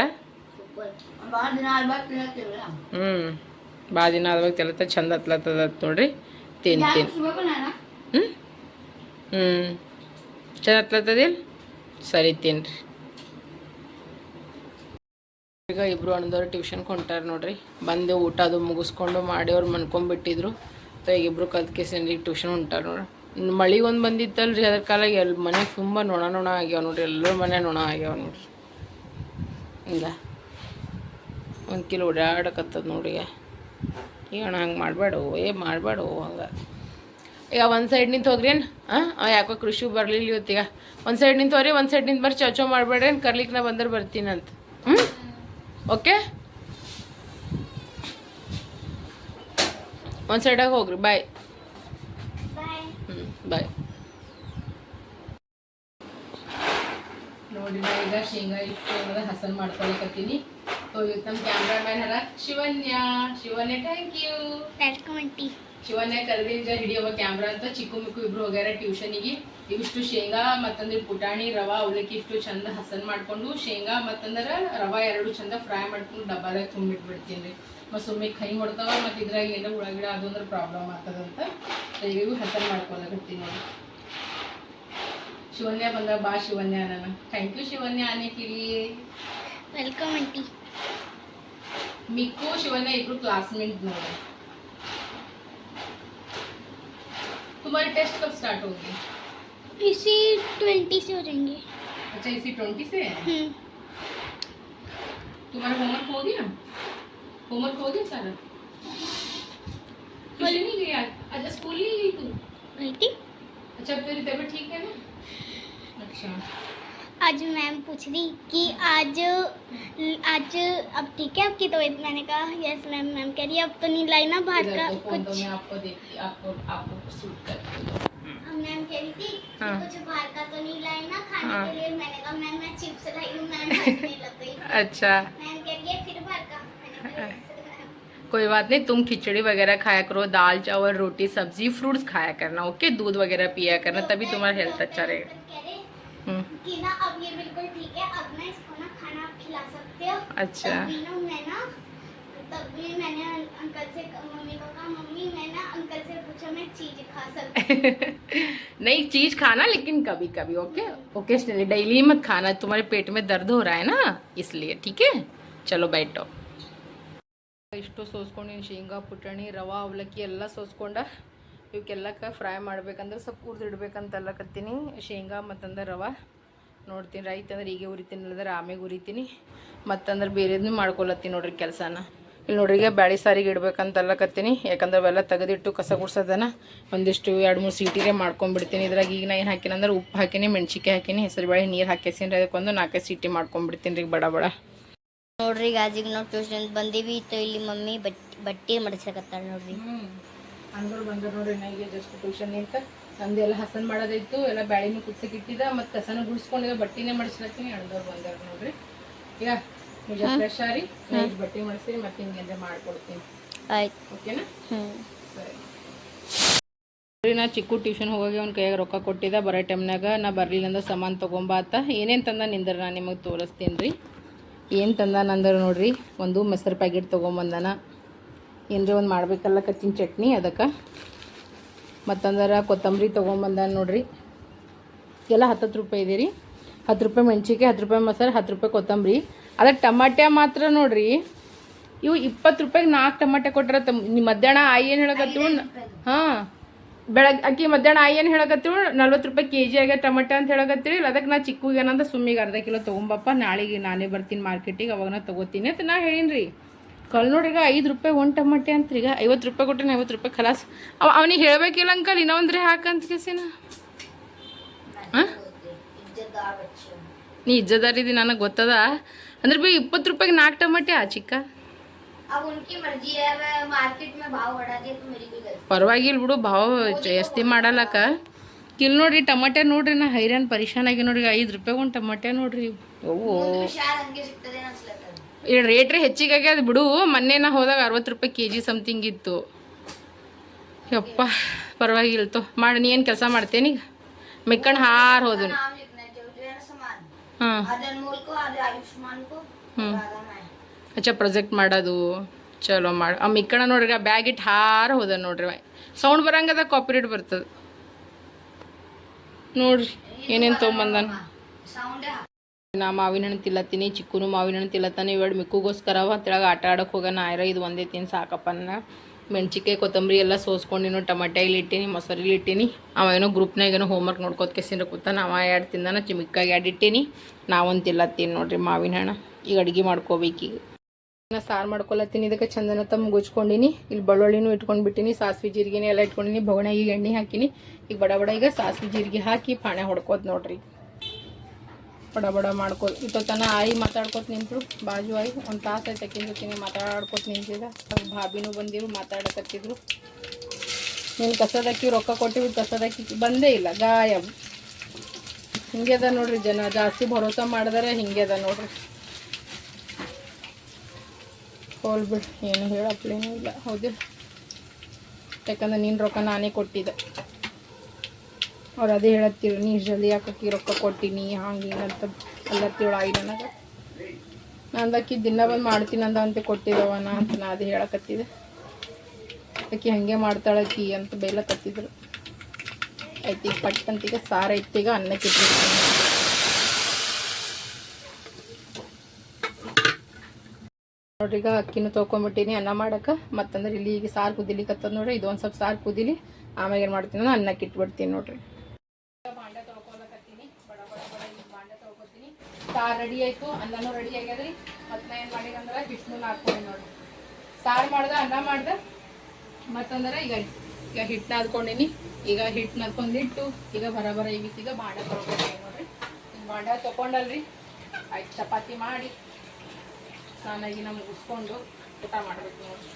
A: ಹ್ಞೂ ಭಾಳ ದಿನ ಆದ್ಬೇಕು ತಿಳತ್ತ ಚಂದ ಹತ್ಲತ್ತದ ನೋಡ್ರಿ,
C: ತಿಂತೀನಿ.
A: ಹ್ಞೂ ಹ್ಞೂ ಸರಿ ತಿನ್ರಿ ಈಗ ಇಬ್ಬರು ಅಣ್ಣದವ್ರು ಟ್ಯೂಷನ್ ಹೊಂಟಾರ ನೋಡ್ರಿ. ಬಂದು ಊಟ ಅದು ಮುಗಿಸ್ಕೊಂಡು ಮಾಡಿ ಅವ್ರು ಮನ್ಕೊಂಡ್ಬಿಟ್ಟಿದ್ರು ಸೊ ಈಗ ಇಬ್ರು ಕಲ್ತ್ಕೇಸನ್ರಿ ಟ್ಯೂಷನ್ ಹೊಂಟಾರ ನೋಡ್ರಿ. ಮಳೆ ಒಂದು ಬಂದಿತ್ತಲ್ರಿ ಅದ್ರ ಕಾಲ ಎಲ್ಲಿ ಮನೆ ತುಂಬ ನೊಣ ನೊಣ ಆಗ್ಯಾವ ನೋಡ್ರಿ. ಎಲ್ಲರ ಮನೆ ನೊಣ ಆಗ್ಯಾವ ನೋಡ್ರಿ. ಇಲ್ಲ ಒಂದು ಕಿಲೋ ಓಡಾಡಕತ್ತದ ನೋಡಿ ಈಗ. ಈಗ ಅಣ್ಣ ಹಂಗೆ ಮಾಡಬೇಡ ಏ ಮಾಡಬೇಡ ಹಂಗೆ. ಈಗ ಒಂದು ಸೈಡ್ ನಿಂತು ಹೋಗ್ರಿ ಏನು? ಹಾಂ ಯಾಕೋ ಕೃಷಿ ಬರಲಿಲ್ಲ ಇವತ್ತೀಗ ಒಂದು ಸೈಡ್ ನಿಂತು ಹೋಗ್ರಿ ಒಂದು ಸೈಡ್ ನಿಂತು ಬರ್ರಿ ಚೌಚೋ ಮಾಡಬೇಡ್ರಿ ಏನು? ಕರ್ಲಿಕ್ಕೆ ನಾ ಬಂದ್ರೆ ಬರ್ತೀನಂತ ಹ್ಞೂ ಓಕೆ ಒಂದು ಸೈಡಾಗ ಹೋಗ್ರಿ ಬಾಯ್
C: ಬಾಯ್
A: ಹ್ಞೂ ಬಾಯ್ ನೋಡಿ ನಾ ಈಗ ಶೇಂಗಾ ಇಟ್ಟು ಅನ್ನೋದ ಹಸನ್ ಮಾಡ್ಕೊಳಕತ್ತೀನಿ. ಸೊ ಇವತ್ತು ನಮ್ಮ ಕ್ಯಾಮ್ರಾಮ್ಯಾನ್ ಹರ ಶಿವನ್ಯ ಶಿವನ್ಯ ಥ್ಯಾಂಕ್ ಯು ಶಿವನ್ಯ ಕರೆದಿಂದ ಹಿಡಿಯುವ ಕ್ಯಾಮ್ರಾ ಅಂತ ಚಿಕ್ಕು ಮಿಕ್ಕು ಇಬ್ರು ಹೋಗ್ಯಾರ ಟ್ಯೂಷನಿಗೆ ಇವಿಷ್ಟು ಶೇಂಗಾ ಮತ್ತಂದ್ರೆ ಪುಟಾಣಿ ರವಾ ಅವಲಕ್ಕಿ ಇಷ್ಟು ಚಂದ ಹಸನ್ ಮಾಡ್ಕೊಂಡು ಶೇಂಗಾ ಮತ್ತಂದ್ರೆ ರವಾ ಎರಡು ಚಂದ ಫ್ರೈ ಮಾಡ್ಕೊಂಡು ಡಬ್ಬಾದಾಗ ತುಂಬಿಟ್ಬಿಡ್ತೀನಿ ರೀ ಮತ್ತು ಸುಮ್ಮನೆ ಕೈ ಹೊಡ್ತಾವ ಮತ್ತು ಇದ್ರಾಗ ಏನೋ ಉಳಗಿಡ ಗಿಡ ಅದು ಅಂದ್ರೆ ಪ್ರಾಬ್ಲಮ್ ಆಗ್ತದಂತ ಇವಿಗೂ ಹಸನ್ ಮಾಡ್ಕೊಳಕತ್ತೀನಿ ನೋಡಿ. ಶಿವನ್ಯ ಬಂದ ಬಾ ಶಿವನ್ಯ ನಾನು ಥ್ಯಾಂಕ್ ಯು ಶಿವನ್ಯ ಆನೆ
C: ವೆಲ್ಕಮ್ ಆಂಟಿ
A: ಮಿಕ್ಕು ಶಿವನ್ಯ ಇಬ್ರು ಕ್ಲಾಸ್ಮೇಟ್ ನೋಡಿ तुम्हारी टेस्ट कब स्टार्ट होंगे?
C: इसी ट्वेंटी से हो जाएँगे।
A: अच्छा इसी ट्वेंटी से?
C: हम्म।
A: तुम्हारा होमवर्क हो गया? होमवर्क हो गया सारा? ट्यूशन नहीं गई आज? अच्छा स्कूल नहीं गई तू?
C: गई थी।
A: अच्छा तेरी तबीयत ठीक है ना? अच्छा।
C: आज मैम पूछ रही कि आज आज अब ठीक है आपकी तबीयत? मैंने कहा यस मैम मैम कह रही है अब तो नहीं लाई ना बाहर का
A: तो तो
C: कुछ?
A: मैं आपको देखती आपको आपको सूट करती हूँ।
C: मैम कह रही थी
A: हाँ।
C: कुछ बाहर का तो नहीं लाए ना खाने
A: हाँ।
C: के लिए। मैंने कहा मैम मैं चिप्स लाई हूँ मैम हंसने लग गई।
A: अच्छा।
C: मैम कह रही है फिर बाहर का.
A: कोई बात नहीं तुम खिचड़ी वगैरह खाया करो दाल चावल रोटी सब्ज़ी फ्रूट्स खाया करना ओके दूध वगैरह पिया करना तभी तुम्हारा
C: तो
A: हेल्थ अच्छा रहेगा।
C: कि ना अब ये बिल्कुल ठीक है अब ना इसको ना खाना आप खिला सकते हो
A: अच्छा
C: तभी ना मैं ना तभी मैंने अं- अंकल से मम्मी को कहा मम्मी मैं ना अंकल से पूछा मैं चीज खा सकती हूँ
A: नहीं <laughs> चीज खाना लेकिन कभी कभी ओके ओकेशनली डेली मत खाना तुम्हारे पेट में दर्द हो रहा है ना इसलिए ठीक है चलो बैठो ಇಷ್ಟು ಸೋಸ್ಕೊಂಡಿನಿ ಶೇಂಗಾ ಪುಟಾಣಿ ರವಾ ಅವಲಕ್ಕಿ ಎಲ್ಲ ಸೋಸ್ಕೊಂಡ ಇವಕ್ಕೆಲ್ಲಕ್ಕ ಫ್ರೈ ಮಾಡ್ಬೇಕಂದ್ರೆ ಸ್ವಲ್ಪ ಹುರಿದಿಡ್ಬೇಕಂತ ಅಲ್ಲಕತ್ತೀನಿ ಶೇಂಗಾ ಮತ್ತಂದ್ರೆ ರವಾ ನೋಡ್ತೀನಿ. ರೈತ ಅಂದ್ರೆ ಈಗ ಉರಿತೀನಿ ಇಲ್ಲದ್ರೆ ಆಮೇಲೆ ಉರಿತೀನಿ. ಮತ್ತಂದ್ರೆ ಬೇರೆದ್ನು ಮಾಡ್ಕೊಳತ್ತೀನಿ ನೋಡ್ರಿ ಕೆಲಸನ. ಇಲ್ಲಿ ನೋಡ್ರಿಗೆ ಈಗ ಬ್ಯಾಳಿ ಸಾರಿಗೆ ಇಡ್ಬೇಕಂತ ಅಲ್ಲಕತ್ತೀನಿ ಯಾಕಂದ್ರೆ ಅವೆಲ್ಲ ತೆಗೆದಿಟ್ಟು ಕಸ ಗುಡ್ಸೋದನ್ನ ಒಂದಿಷ್ಟು ಎರಡು ಮೂರು ಸೀಟಿಗೆ ಮಾಡ್ಕೊಂಡ್ಬಿಡ್ತೀನಿ ಇದ್ರಾಗ ಈಗ ನಾ ಏನು ಹಾಕಿನಿ ಅಂದ್ರೆ ಉಪ್ಪು ಹಾಕಿನಿ ಮೆಣ್ಸಿಕಾಯಿ ಹಾಕಿನಿ ಹೆಸರು ಬೇಳೆ ನೀರು ಹಾಕಿಸಿನಿ ಅದಕ್ಕೊಂದು ನಾಲ್ಕೈದು ಸೀಟಿ ಮಾಡ್ಕೊಂಡ್ಬಿಡ್ತೀನಿ ರೀ ಬಡ ಬಡ.
C: ನೋಡ್ರಿ ಗಾಜಿಗೆ ನಾವು ಟ್ಯೂಷನ್ ಬಂದೀವಿ. ಇತ್ತು ಇಲ್ಲಿ ಮಮ್ಮಿ ಬಟ್ಟೆ ಬಟ್ಟೆ ಮಡಿಸಕತ್ತಾಳ ನೋಡ್ರಿ.
A: ಅಂದ್ರು ಬಂದರು ನೋಡ್ರಿ ನನಗೆ ಜಸ್ಟ್ ಟ್ಯೂಷನ್ ನಿಂತ ನಂದು ಎಲ್ಲ ಹಸನ್ ಮಾಡೋದಿತ್ತು ಎಲ್ಲ ಬ್ಯಾಳಿನೂ ಕುದಿಸಕ್ಕೆ ಇಟ್ಟಿದ್ದ ಮತ್ತು ಕಸನ ಗುಡಿಸ್ಕೊಂಡಿದ್ದ ಬಟ್ಟಿನೇ ಮಾಡಿಸ್ಲತ್ತೀನಿ ಅಣ್ದವ್ರು ಬಂದಾರ ನೋಡ್ರಿ. ಈಗ ನಿಜ ಫ್ರೆಶ್ ಆರಿ ನಾ ಈಗ ಬಟ್ಟೆ ಮಾಡಿಸಿ ಮತ್ತೆ ಹಿಂಗೆ ಮಾಡ್ಕೊಡ್ತೀನಿ.
C: ಆಯ್ತು.
A: ಓಕೆನಾ ಸರಿ. ನಾ ಚಿಕ್ಕು ಟ್ಯೂಷನ್ ಹೋಗಿ ಅವ್ನ ಕೈಯಾಗ ರೊಕ್ಕ ಕೊಟ್ಟಿದ್ದ ಬರೋ ಟೈಮ್ನಾಗ ನಾ ಬರಲಿಲ್ಲ ಅಂದ್ರೆ ಸಾಮಾನು ತೊಗೊಂಬಾತ ಏನೇನು ತಂದ ನಿಂದ್ರೆ ನಾನು ನಿಮಗೆ ತೋರಿಸ್ತೀನಿ ರೀ. ಏನು ತಂದ ನಂದ್ರೆ ನೋಡ್ರಿ ಒಂದು ಮೊಸರು ಪ್ಯಾಕೆಟ್ ತೊಗೊಂಬಂದಾನ. ಏನರಿ ಒಂದು ಮಾಡಬೇಕಲ್ಲ ಕಚ್ಚಿನ ಚಟ್ನಿ ಅದಕ್ಕೆ. ಮತ್ತಂದ್ರೆ ಕೊತ್ತಂಬರಿ ತೊಗೊಂಬಂದಾನ ನೋಡ್ರಿ. ಎಲ್ಲ ಹತ್ತತ್ತು ರೂಪಾಯಿ ಇದೆ ರೀ. ಹತ್ತು ರೂಪಾಯಿ ಮೆಣಸಿಗೆ ಹತ್ತು ರೂಪಾಯಿ ಮಸಾಲೆ ಹತ್ತು ರೂಪಾಯಿ ಕೊತ್ತಂಬರಿ. ಅದಕ್ಕೆ ಟಮಾಟ್ಯ ಮಾತ್ರ ನೋಡ್ರಿ. ಇವು ಇಪ್ಪತ್ತು ರೂಪಾಯಿಗೆ ನಾಲ್ಕು ಟಮಾಟೆ ಕೊಟ್ಟರೆ ತಮ್ ನಿಮ್ಮ ಮಧ್ಯಾಹ್ನ ಆಯಿ ಏನು ಹೇಳಕತ್ತಿವು ಹಾಂ. ಬೆಳಗ್ಗೆ ಅಕ್ಕಿ ಮಧ್ಯಾಹ್ನ ಆಯಿ ಏನು ಹೇಳಕತ್ತಿವು ನಲ್ವತ್ತು ರೂಪಾಯಿ ಕೆ ಜಿ ಆಗ್ಯ ಟಮಾಟೆ ಅಂತ ಹೇಳಕತ್ತೀರಿ. ಅದಕ್ಕೆ ನಾ ಚಿಕ್ಕಗೆ ಏನಂದ್ರೆ ಸುಮ್ಮಿಗೆ ಅರ್ಧ ಕಿಲೋ ತೊಗೊಂಬಪ್ಪ. ನಾಳೆಗೆ ನಾನೇ ಬರ್ತೀನಿ ಮಾರ್ಕೆಟಿಗೆ, ಅವಾಗ ನಾ ತೊಗೋತೀನಿ ಅಂತ ನಾ ಹೇಳೀನಿ ರೀ ಕಲ್ ನೋಡ್ರಿಗ ಐದು ರೂಪಾಯಿ ಒಂದು ಟಮಾಟೆ ಈಗ ಐವತ್ತು ರೂಪಾಯಿ ಕೊಟ್ಟೆ ಐವತ್ತು ರೂಪಾಯಿ ಖಲಾಸ್. ಅವ ಅವನಿಗೆ ಹೇಳಬೇಕಿಲ್ಲ ಅಂಕಲ್ ಇನ್ನೊಂದ್ರೆ ಹಾಕಂತ ಕೇಸಿನ. ಹಾಂ? ನೀ ಇಜ್ಜದಾರಿದ್ದಿ ನನಗೆ ಗೊತ್ತದ? ಅಂದ್ರೆ ಬಿ ಇಪ್ಪತ್ತು ರೂಪಾಯಿಗೆ ನಾಲ್ಕು ಟಮಾಟೆ ಆ ಚಿಕ್ಕ? ಪರವಾಗಿಲ್ಲ ಬಿಡು, ಭಾವ ಜಾಸ್ತಿ ಮಾಡಲ್ಲಕ್ಕ. ಕಿಲ್ ನೋಡ್ರಿ ಟಮಾಟೆ ನೋಡ್ರಿ ನಾ ಹೈರಾನ್ ಪರಿಶಾನ್ ಆಗಿ ನೋಡ್ರಿ ಐದು ರೂಪಾಯಿ ಒಂದು ಟಮಾಟೆ ನೋಡ್ರಿ. ಓ. ರೇಟ್ ರೀ ಹೆಚ್ಚಿಗೆ ಆಗ್ಯದ ಬಿಡು. ಮೊನ್ನೆ ನಾ ಹೋದಾಗ ಅರವತ್ತು ರೂಪಾಯಿ ಕೆ ಜಿ ಸಮಥಿಂಗ್ ಇತ್ತು. ಯಪ್ಪ ಪರವಾಗಿಲ್ಲ ತೋ. ಮಾಡಿ ನೀ ಏನು ಕೆಲಸ ಮಾಡ್ತೇನೆ ಈಗ? ಮೆಕ್ಕಂಡು ಹಾರು ಹಾಂ.
D: ಹ್ಞೂ
A: ಅಚ್ಚ ಪ್ರೊಜೆಕ್ಟ್ ಮಾಡೋದು. ಚಲೋ ಮಾಡಿ. ಆ ಮಿಕ್ಕಣ ನೋಡ್ರಿ ಬ್ಯಾಗ್ ಇಟ್ಟು ಹಾರ ಹೋದ ನೋಡ್ರಿ ಸೌಂಡ್ ಬರಂಗದ ಕಾಪಿರೇಟ್ ಬರ್ತದೆ. ನೋಡ್ರಿ ಏನೇನು
D: ತೊಗೊಂಬಂದ
A: ನಾ ಮಾವಿನ ಹಣ್ಣು ತಿಲ್ಲತ್ತೀನಿ, ಚಿಕ್ಕುನು ಮಾವಿನ ಹಣ್ಣು ತಿಲ್ಲತ್ತಾನೆ ಇವೆರಡು ಮಿಕ್ಕುಗೋಸ್ಕರವ ತೆಳಗೆ ಆಟ ಆಡಕ್ಕೆ ಹೋಗೋಣ ಆಯ್ರ ಇದು ಒಂದೇ ತಿನ್ ಸಾಕಪ್ಪ ನನ್ನ. ಮೆಣಸಿಕಾಯಿ ಕೊತ್ತಂಬರಿ ಎಲ್ಲ ಸೋಸ್ಕೊಂಡಿನು ಟಮಾಟೆ ಇಲ್ಲಿ ಇಟ್ಟೀನಿ, ಮೊಸರಿಲಿ ಇಟ್ಟೀನಿ. ಅವ ಏನೋ ಗ್ರೂಪ್ನಾಗ ಏನೋ ಹೋಮ್ವರ್ಕ್ ನೋಡ್ಕೋತ ಕೆಸಿನ ಕೂತಾನ ನಾವು ಎರಡು ತಿಂದಾನ ಚಿಮಿಕ್ಕಾಗಿ ಎರಡು ಇಟ್ಟೀನಿ. ನಾವೊಂದು ತಿಲ್ಲತ್ತೀನಿ ನೋಡ್ರಿ ಮಾವಿನ ಹಣ್ಣು, ಈಗ ಅಡುಗೆ ಮಾಡ್ಕೋಬೇಕೀಗ ನಾ ಸಾರು ಮಾಡ್ಕೊಳತ್ತೀನಿ ಇದಕ್ಕೆ ಚಂದನ ತಮ್ಮ ಗುಚ್ಕೊಂಡಿನಿ ಇಲ್ಲಿ ಬೆಳ್ಳುಳ್ಳಿನೂ ಇಟ್ಕೊಂಡು ಬಿಟ್ಟಿನಿ, ಸಾಸಿವೆ ಜೀರಿಗೆನೇ ಎಲ್ಲ ಇಟ್ಕೊಂಡಿನಿ ಬೊಗಣೆಗೆ ಎಣ್ಣೆ ಹಾಕಿನಿ. ಈಗ ಬಡ ಬಡ ಈಗ ಸಾಸಿವೆ ಜೀರಿಗೆ ಹಾಕಿ ಪಾಣೆ ಹೊಡ್ಕೋದು ನೋಡ್ರಿ. ಬಡ ಬಡ ಮಾಡ್ಕೊ ಇತ್ತೊತ್ತನ ಆಯಿ ಮಾತಾಡ್ಕೊತ ನಿಂತರು. ಬಾಜು ಆಯಿ, ಒಂದು ತಾಸು ಆಯ್ತು ಅಕ್ಕಿನ ಜೊತೆ ಮಾತಾಡ್ಕೊತ ನಿಂತಿದ್ದ. ಅವ್ರ ಭಾಬಿನೂ ಬಂದಿರು, ಮಾತಾಡಕತ್ತಿದ್ರು. ನೀನು ಕಸದಕ್ಕಿ ರೊಕ್ಕ ಕೊಟ್ಟಿವಿ, ಕಸದಕ್ಕಿ ಬಂದೇ ಇಲ್ಲ, ಗಾಯ. ಹಿಂಗೆದ ನೋಡ್ರಿ ಜನ, ಜಾಸ್ತಿ ಭರೋಸಾ ಮಾಡಿದಾರೆ ಹಿಂಗೆ ಅದ ನೋಡ್ರಿ. ಹೋಲ್ ಬಿಡು, ಏನು ಹೇಳಪ್ಲೇನೂ ಇಲ್ಲ. ಹೌದು. ಯಾಕಂದ್ರೆ ನಿನ್ನ ರೊಕ್ಕ ನಾನೇ ಕೊಟ್ಟಿದ್ದೆ. ಅವ್ರು ಅದೇ ಹೇಳತ್ತೀವಿ ನೀ ಜಲ್ದಿ ಯಾಕೆ ರೊಕ್ಕ ಕೊಟ್ಟಿನಿ, ಹಂಗೆ ಹಿಂಗಂತ ಅಲ್ಲತ್ತೀವಳ ಆಗಿ ನನಗೆ. ಅಕ್ಕಿ ದಿನ ಬಂದು ಮಾಡ್ತೀನಿ ಅಂದ ಅಂತ ಕೊಟ್ಟಿದ್ದವ ಅಂತ ನಾ ಅದೇ ಹೇಳಕತ್ತಿದೆ. ಆಕಿ ಹಾಗೆ ಮಾಡ್ತಾಳಕ್ಕಿ ಅಂತ ಬೈಲಕತ್ತಿದ್ರು. ಐತಿ ಪಟ್ ಸಾರು ಐತಿ ಈಗ ಅನ್ನಕ್ಕೆ ನೋಡ್ರಿ ಈಗ ಅಕ್ಕಿನೂ ತೊಗೊಂಬಿಟ್ಟಿನಿ ಅನ್ನ ಮಾಡಕ್ಕೆ ಮತ್ತಂದ್ರೆ ಇಲ್ಲಿ ಈಗ ಸಾರು ಕುದಿಲಿಕತ್ತದ ನೋಡ್ರಿ, ಇದೊಂದು ಸ್ವಲ್ಪ ಸಾರು ಕುದಿಲಿ ಆಮೇಲೆ ಏನು ಮಾಡ್ತೀನಿ ಅನ್ನಕ್ಕೆ ಇಟ್ಬಿಡ್ತೀನಿ ನೋಡ್ರಿ ಬಾಂಡೆ ತೊಳ್ಕೊಳಕತ್ತೀನಿ ಬಡ ಬಡ ಬಡ ಇಲ್ಲಿ ಬಾಂಡೆ ತೊಳ್ಕೊತೀನಿ ಸಾರು ರೆಡಿ ಆಯ್ತು, ಅನ್ನನೂ ರೆಡಿ ಆಗ್ಯದ್ರಿ. ಮತ್ತೆ ನಾ ಏನು ಮಾಡಿದಂದ್ರೆ ಹಿಟ್ಟನ್ನು ಹಾಕ್ಕೊಂಡೆ ನೋಡ್ರಿ. ಸಾರು ಮಾಡ್ದೆ, ಅನ್ನ ಮಾಡ್ದೆ. ಮತ್ತಂದ್ರೆ ಈಗ ಈಗ ಹಿಟ್ಟು ನಾದ್ಕೊಂಡಿನಿ. ಈಗ ಹಿಟ್ಟು ನಾದ್ಕೊಂಡಿಟ್ಟು ಈಗ ಬರ ಬರ ಈಗ ಈಗ ಬಾಂಡ ತೊಳ್ಕೊತೀನಿ ನೋಡ್ರಿ. ಈಗ ಬಾಂಡೆ ತೊಗೊಂಡಲ್ರಿ ಆಯ್ತು, ಚಪಾತಿ ಮಾಡಿ ಸ್ನಾನಾಗಿ ನಮ್ಗೆ ಮುಗಿಸ್ಕೊಂಡು ಊಟ ಮಾಡ್ಬೇಕು ನೋಡ್ರಿ.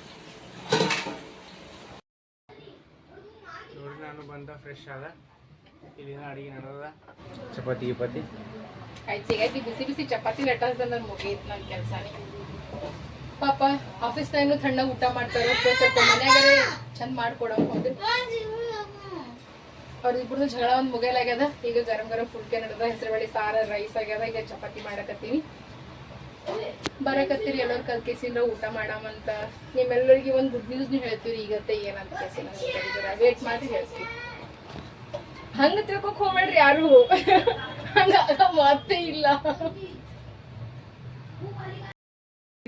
B: ನೋಡ್ರಿ, ನಾನು ಬಂದ ಫ್ರೆಶ್ ಆದ. ಇಲ್ಲಿನ ಅಡಿಗೆ ನಡೆದ ಚಪಾತಿ ಗಿಪಾತಿ?
A: ಆಯ್ತು ಸಿಗೈತಿ ಬಿಸಿ ಬಿಸಿ ಚಪಾತಿ ಲಟ್ಟಂದ್ರೆ ಮುಗಿಯಿತು ನನ್ನ ಕೆಲಸನೇ. ಪಾಪ ಆಫೀಸ್ನಾಗ ತಣ್ಣಗೆ ಊಟ ಮಾಡ್ತಾರೆ ಸ್ವಲ್ಪ ಮನ್ಯಾಗರೆ ಚಂದ ಮಾಡ್ಕೊಡೋ ಹೋದ್ರೆ ಅವ್ರಿಬ್ರದ್ದು ಜಗಳ ಒಂದು ಮುಗಿಯಲಾಗ್ಯದ. ಈಗ ಗರಂ ಗರಂ ಫುಲ್ಕೆ ನಡೆದ ಹೆಸರುಬೇಳೆ ಸಾರ ರೈಸ್ ಆಗ್ಯದ. ಈಗ ಚಪಾತಿ ಮಾಡಕತ್ತೀವಿ ಬರಕತ್ತೀರಿ ಎಲ್ಲರೂ ಕಲ್ಕೇಸಿಂದ ಊಟ ಮಾಡಾಮಂತ ನಿಮ್ಮೆಲ್ಲರಿಗೆ ಒಂದು ಗುಡ್ ನ್ಯೂಸ್ ನೀವು ಹೇಳ್ತೀರಿ. ಈಗತ್ತೆ ಏನಂತ ಕೇಸಿನ ವೇಟ್ ಮಾಡಿ ಹೇಳ್ತೀವಿ ಹಂಗ ತಿಳ್ಕೊಕ್ ಹೋಗ್ಬೇಡ್ರಿ ಯಾರು? ಹಂಗ ಮತ್ತೆ ಇಲ್ಲ.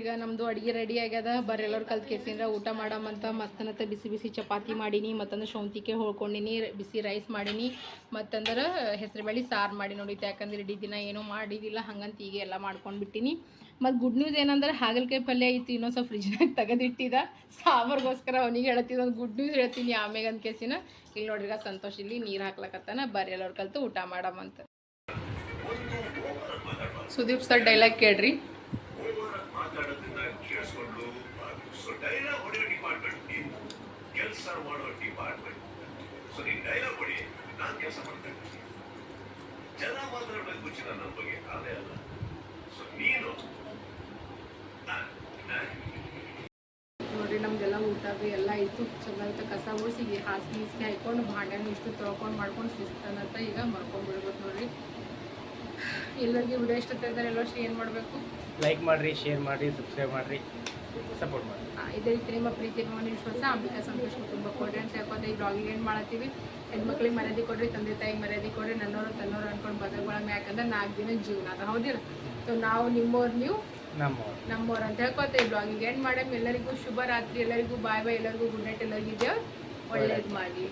A: ಈಗ ನಮ್ದು ಅಡಿಗೆ ರೆಡಿ ಆಗ್ಯದ. ಬರ್ರಿ ಎಲ್ಲರೂ ಕಲ್ತ್ ಕೇಸಿಂದ್ರ ಊಟ ಮಾಡಮಂತ ಮಸ್ತನತ್ತ ಬಿಸಿ ಬಿಸಿ ಚಪಾತಿ ಮಾಡೀನಿ, ಮತ್ತಂದ್ರೆ ಶೌಂತಿಕೆ ಹೋಳ್ಕೊಂಡಿನಿ, ಬಿಸಿ ರೈಸ್ ಮಾಡೀನಿ, ಮತ್ತಂದ್ರೆ ಹೆಸರುಬೇಳೆ ಸಾರು ಮಾಡಿ ನೋಡಿತ್ತು ಯಾಕಂದ್ರೆ ಇಡೀ ದಿನ ಏನೂ ಮಾಡಿದಿಲ್ಲ, ಹಂಗಂತ ಈಗ ಎಲ್ಲ ಮಾಡ್ಕೊಂಡು ಬಿಟ್ಟಿನಿ. ಮತ್ತು ಗುಡ್ ನ್ಯೂಸ್ ಏನಂದ್ರೆ ಹಾಗಲಕಾಯಿ ಪಲ್ಯ ಐತಿ ಇನ್ನೊಂದು ಸ್ವಲ್ಪ ಫ್ರಿಜ್ನಾಗ ತೆಗೆದಿಟ್ಟಿದ ಸಾಂಬಾರ್ಗೋಸ್ಕರ ಅವನಿಗೆ ಹೇಳ್ತಿದ್ದ ಒಂದು ಗುಡ್ ನ್ಯೂಸ್ ಹೇಳ್ತೀನಿ ಆಮೇಲೆ ಅಂತ ಕೇಸಿನ. ಇಲ್ಲಿ ನೋಡಿರಿ ಸಂತೋಷ ಇಲ್ಲಿ ನೀರು ಹಾಕ್ಲಕತ್ತಾನ ಎಲ್ಲರೂ ಕಲ್ತು ಊಟ ಮಾಡಮ್ಮಂತ ಸುದೀಪ್ ಸರ್ ಡೈಲಾಗ್ ಕೇಳ್ರಿ.
E: ಕೆಲಸ ಮಾಡೋ ಡಿಪಾರ್ಟ್ಮೆಂಟ್ ಸೊ ನೀನ್ ಡೈಲಾಗ್ ಕೊಡಿ ನಾನು ಕೆಲಸ ಮಾಡ್ತೇನೆ ಜನ ಮಾತಾಡೋದು ಗುಚ್ಚಿ ನನ್ನ ಬಗ್ಗೆ ಕಾಲೇ ಅಲ್ಲ. ಸೊ ನೀನು
A: ನೋಡ್ರಿ ನಮ್ದೆಲ್ಲ ಊಟ ಅದು ಎಲ್ಲ ಇತ್ತು ಚಲೋ ಆಯ್ತು ಕಸ ಗುಡಿಸಿ ಹಾಸಿಗೆ ಹೀಸಿಗೆ ಹಾಕೊಂಡು ಭಾಂಡೆನ ಇಷ್ಟು ತೊಳ್ಕೊಂಡು ಮಾಡ್ಕೊಂಡು ಶಿಸ್ತನಂತ ಈಗ ಮರ್ಕೊಂಡ್ಬಿಡ್ಬೇಕು ನೋಡ್ರಿ. ಎಲ್ಲರಿಗೂ ವಿಡಿಯೋ ಇಷ್ಟ ಎಲ್ಲರೂ ಏನು ಮಾಡಬೇಕು.
B: ಲೈಕ್ ಮಾಡಿರಿ ಶೇರ್ ಮಾಡಿರಿ ಸಬ್ಸ್ಕ್ರೈಬ್ ಮಾಡಿರಿ. ಸಪೋರ್ಟ್ ಮಾಡಿರಿ
A: ಇದೇ ರೀತಿ ನಿಮ್ಮ ಪ್ರೀತಿ ಭಾವನೆ ವಿಶ್ವಾಸ ಅಂಬಿಕಾ ಸಂತೋಷ ಕುಟುಂಬ ಕೊಡ್ರಿ ಅಂತ ಹೇಳ್ಕೊತ ಈ ಬ್ಲಾಗಿಂಗ್ ಏನು ಮಾಡತ್ತೀವಿ ಹೆಣ್ಮಕ್ಳಿಗೆ ಮರ್ಯಾದೆ ಕೊಡ್ರಿ ತಂದೆ ತಾಯಿಗೆ ಮರ್ಯಾದೆ ಕೊಡ್ರಿ ನನ್ನವರು ತನ್ನೋರು ಅನ್ಕೊಂಡು ಬದಲಾವಣೆ ಯಾಕಂದ್ರೆ ನಾಲ್ಕು ದಿನ ಜೀವನ ಅದ ಹೌದಿಲ್ಲ ಸೊ ನಾವು ನಿಮ್ಮವ್ರು ನೀವು
B: ನಮ್ಮ
A: ನಮ್ಮವ್ರು ಅಂತ ಹೇಳ್ಕೊತ ಈ ಬ್ಲಾಗಿಂಗ್ ಎಂಡ್ ಮಾಡಮ್ ಎಲ್ಲರಿಗೂ ಶುಭ ರಾತ್ರಿ ಎಲ್ಲರಿಗೂ ಬಾಯ್ ಬಾಯ್ ಎಲ್ಲರಿಗೂ ಗುಡ್ ನೈಟ್ ಎಲ್ಲರಿಗೂ ಒಳ್ಳೇದು. ಮಾಡಿ.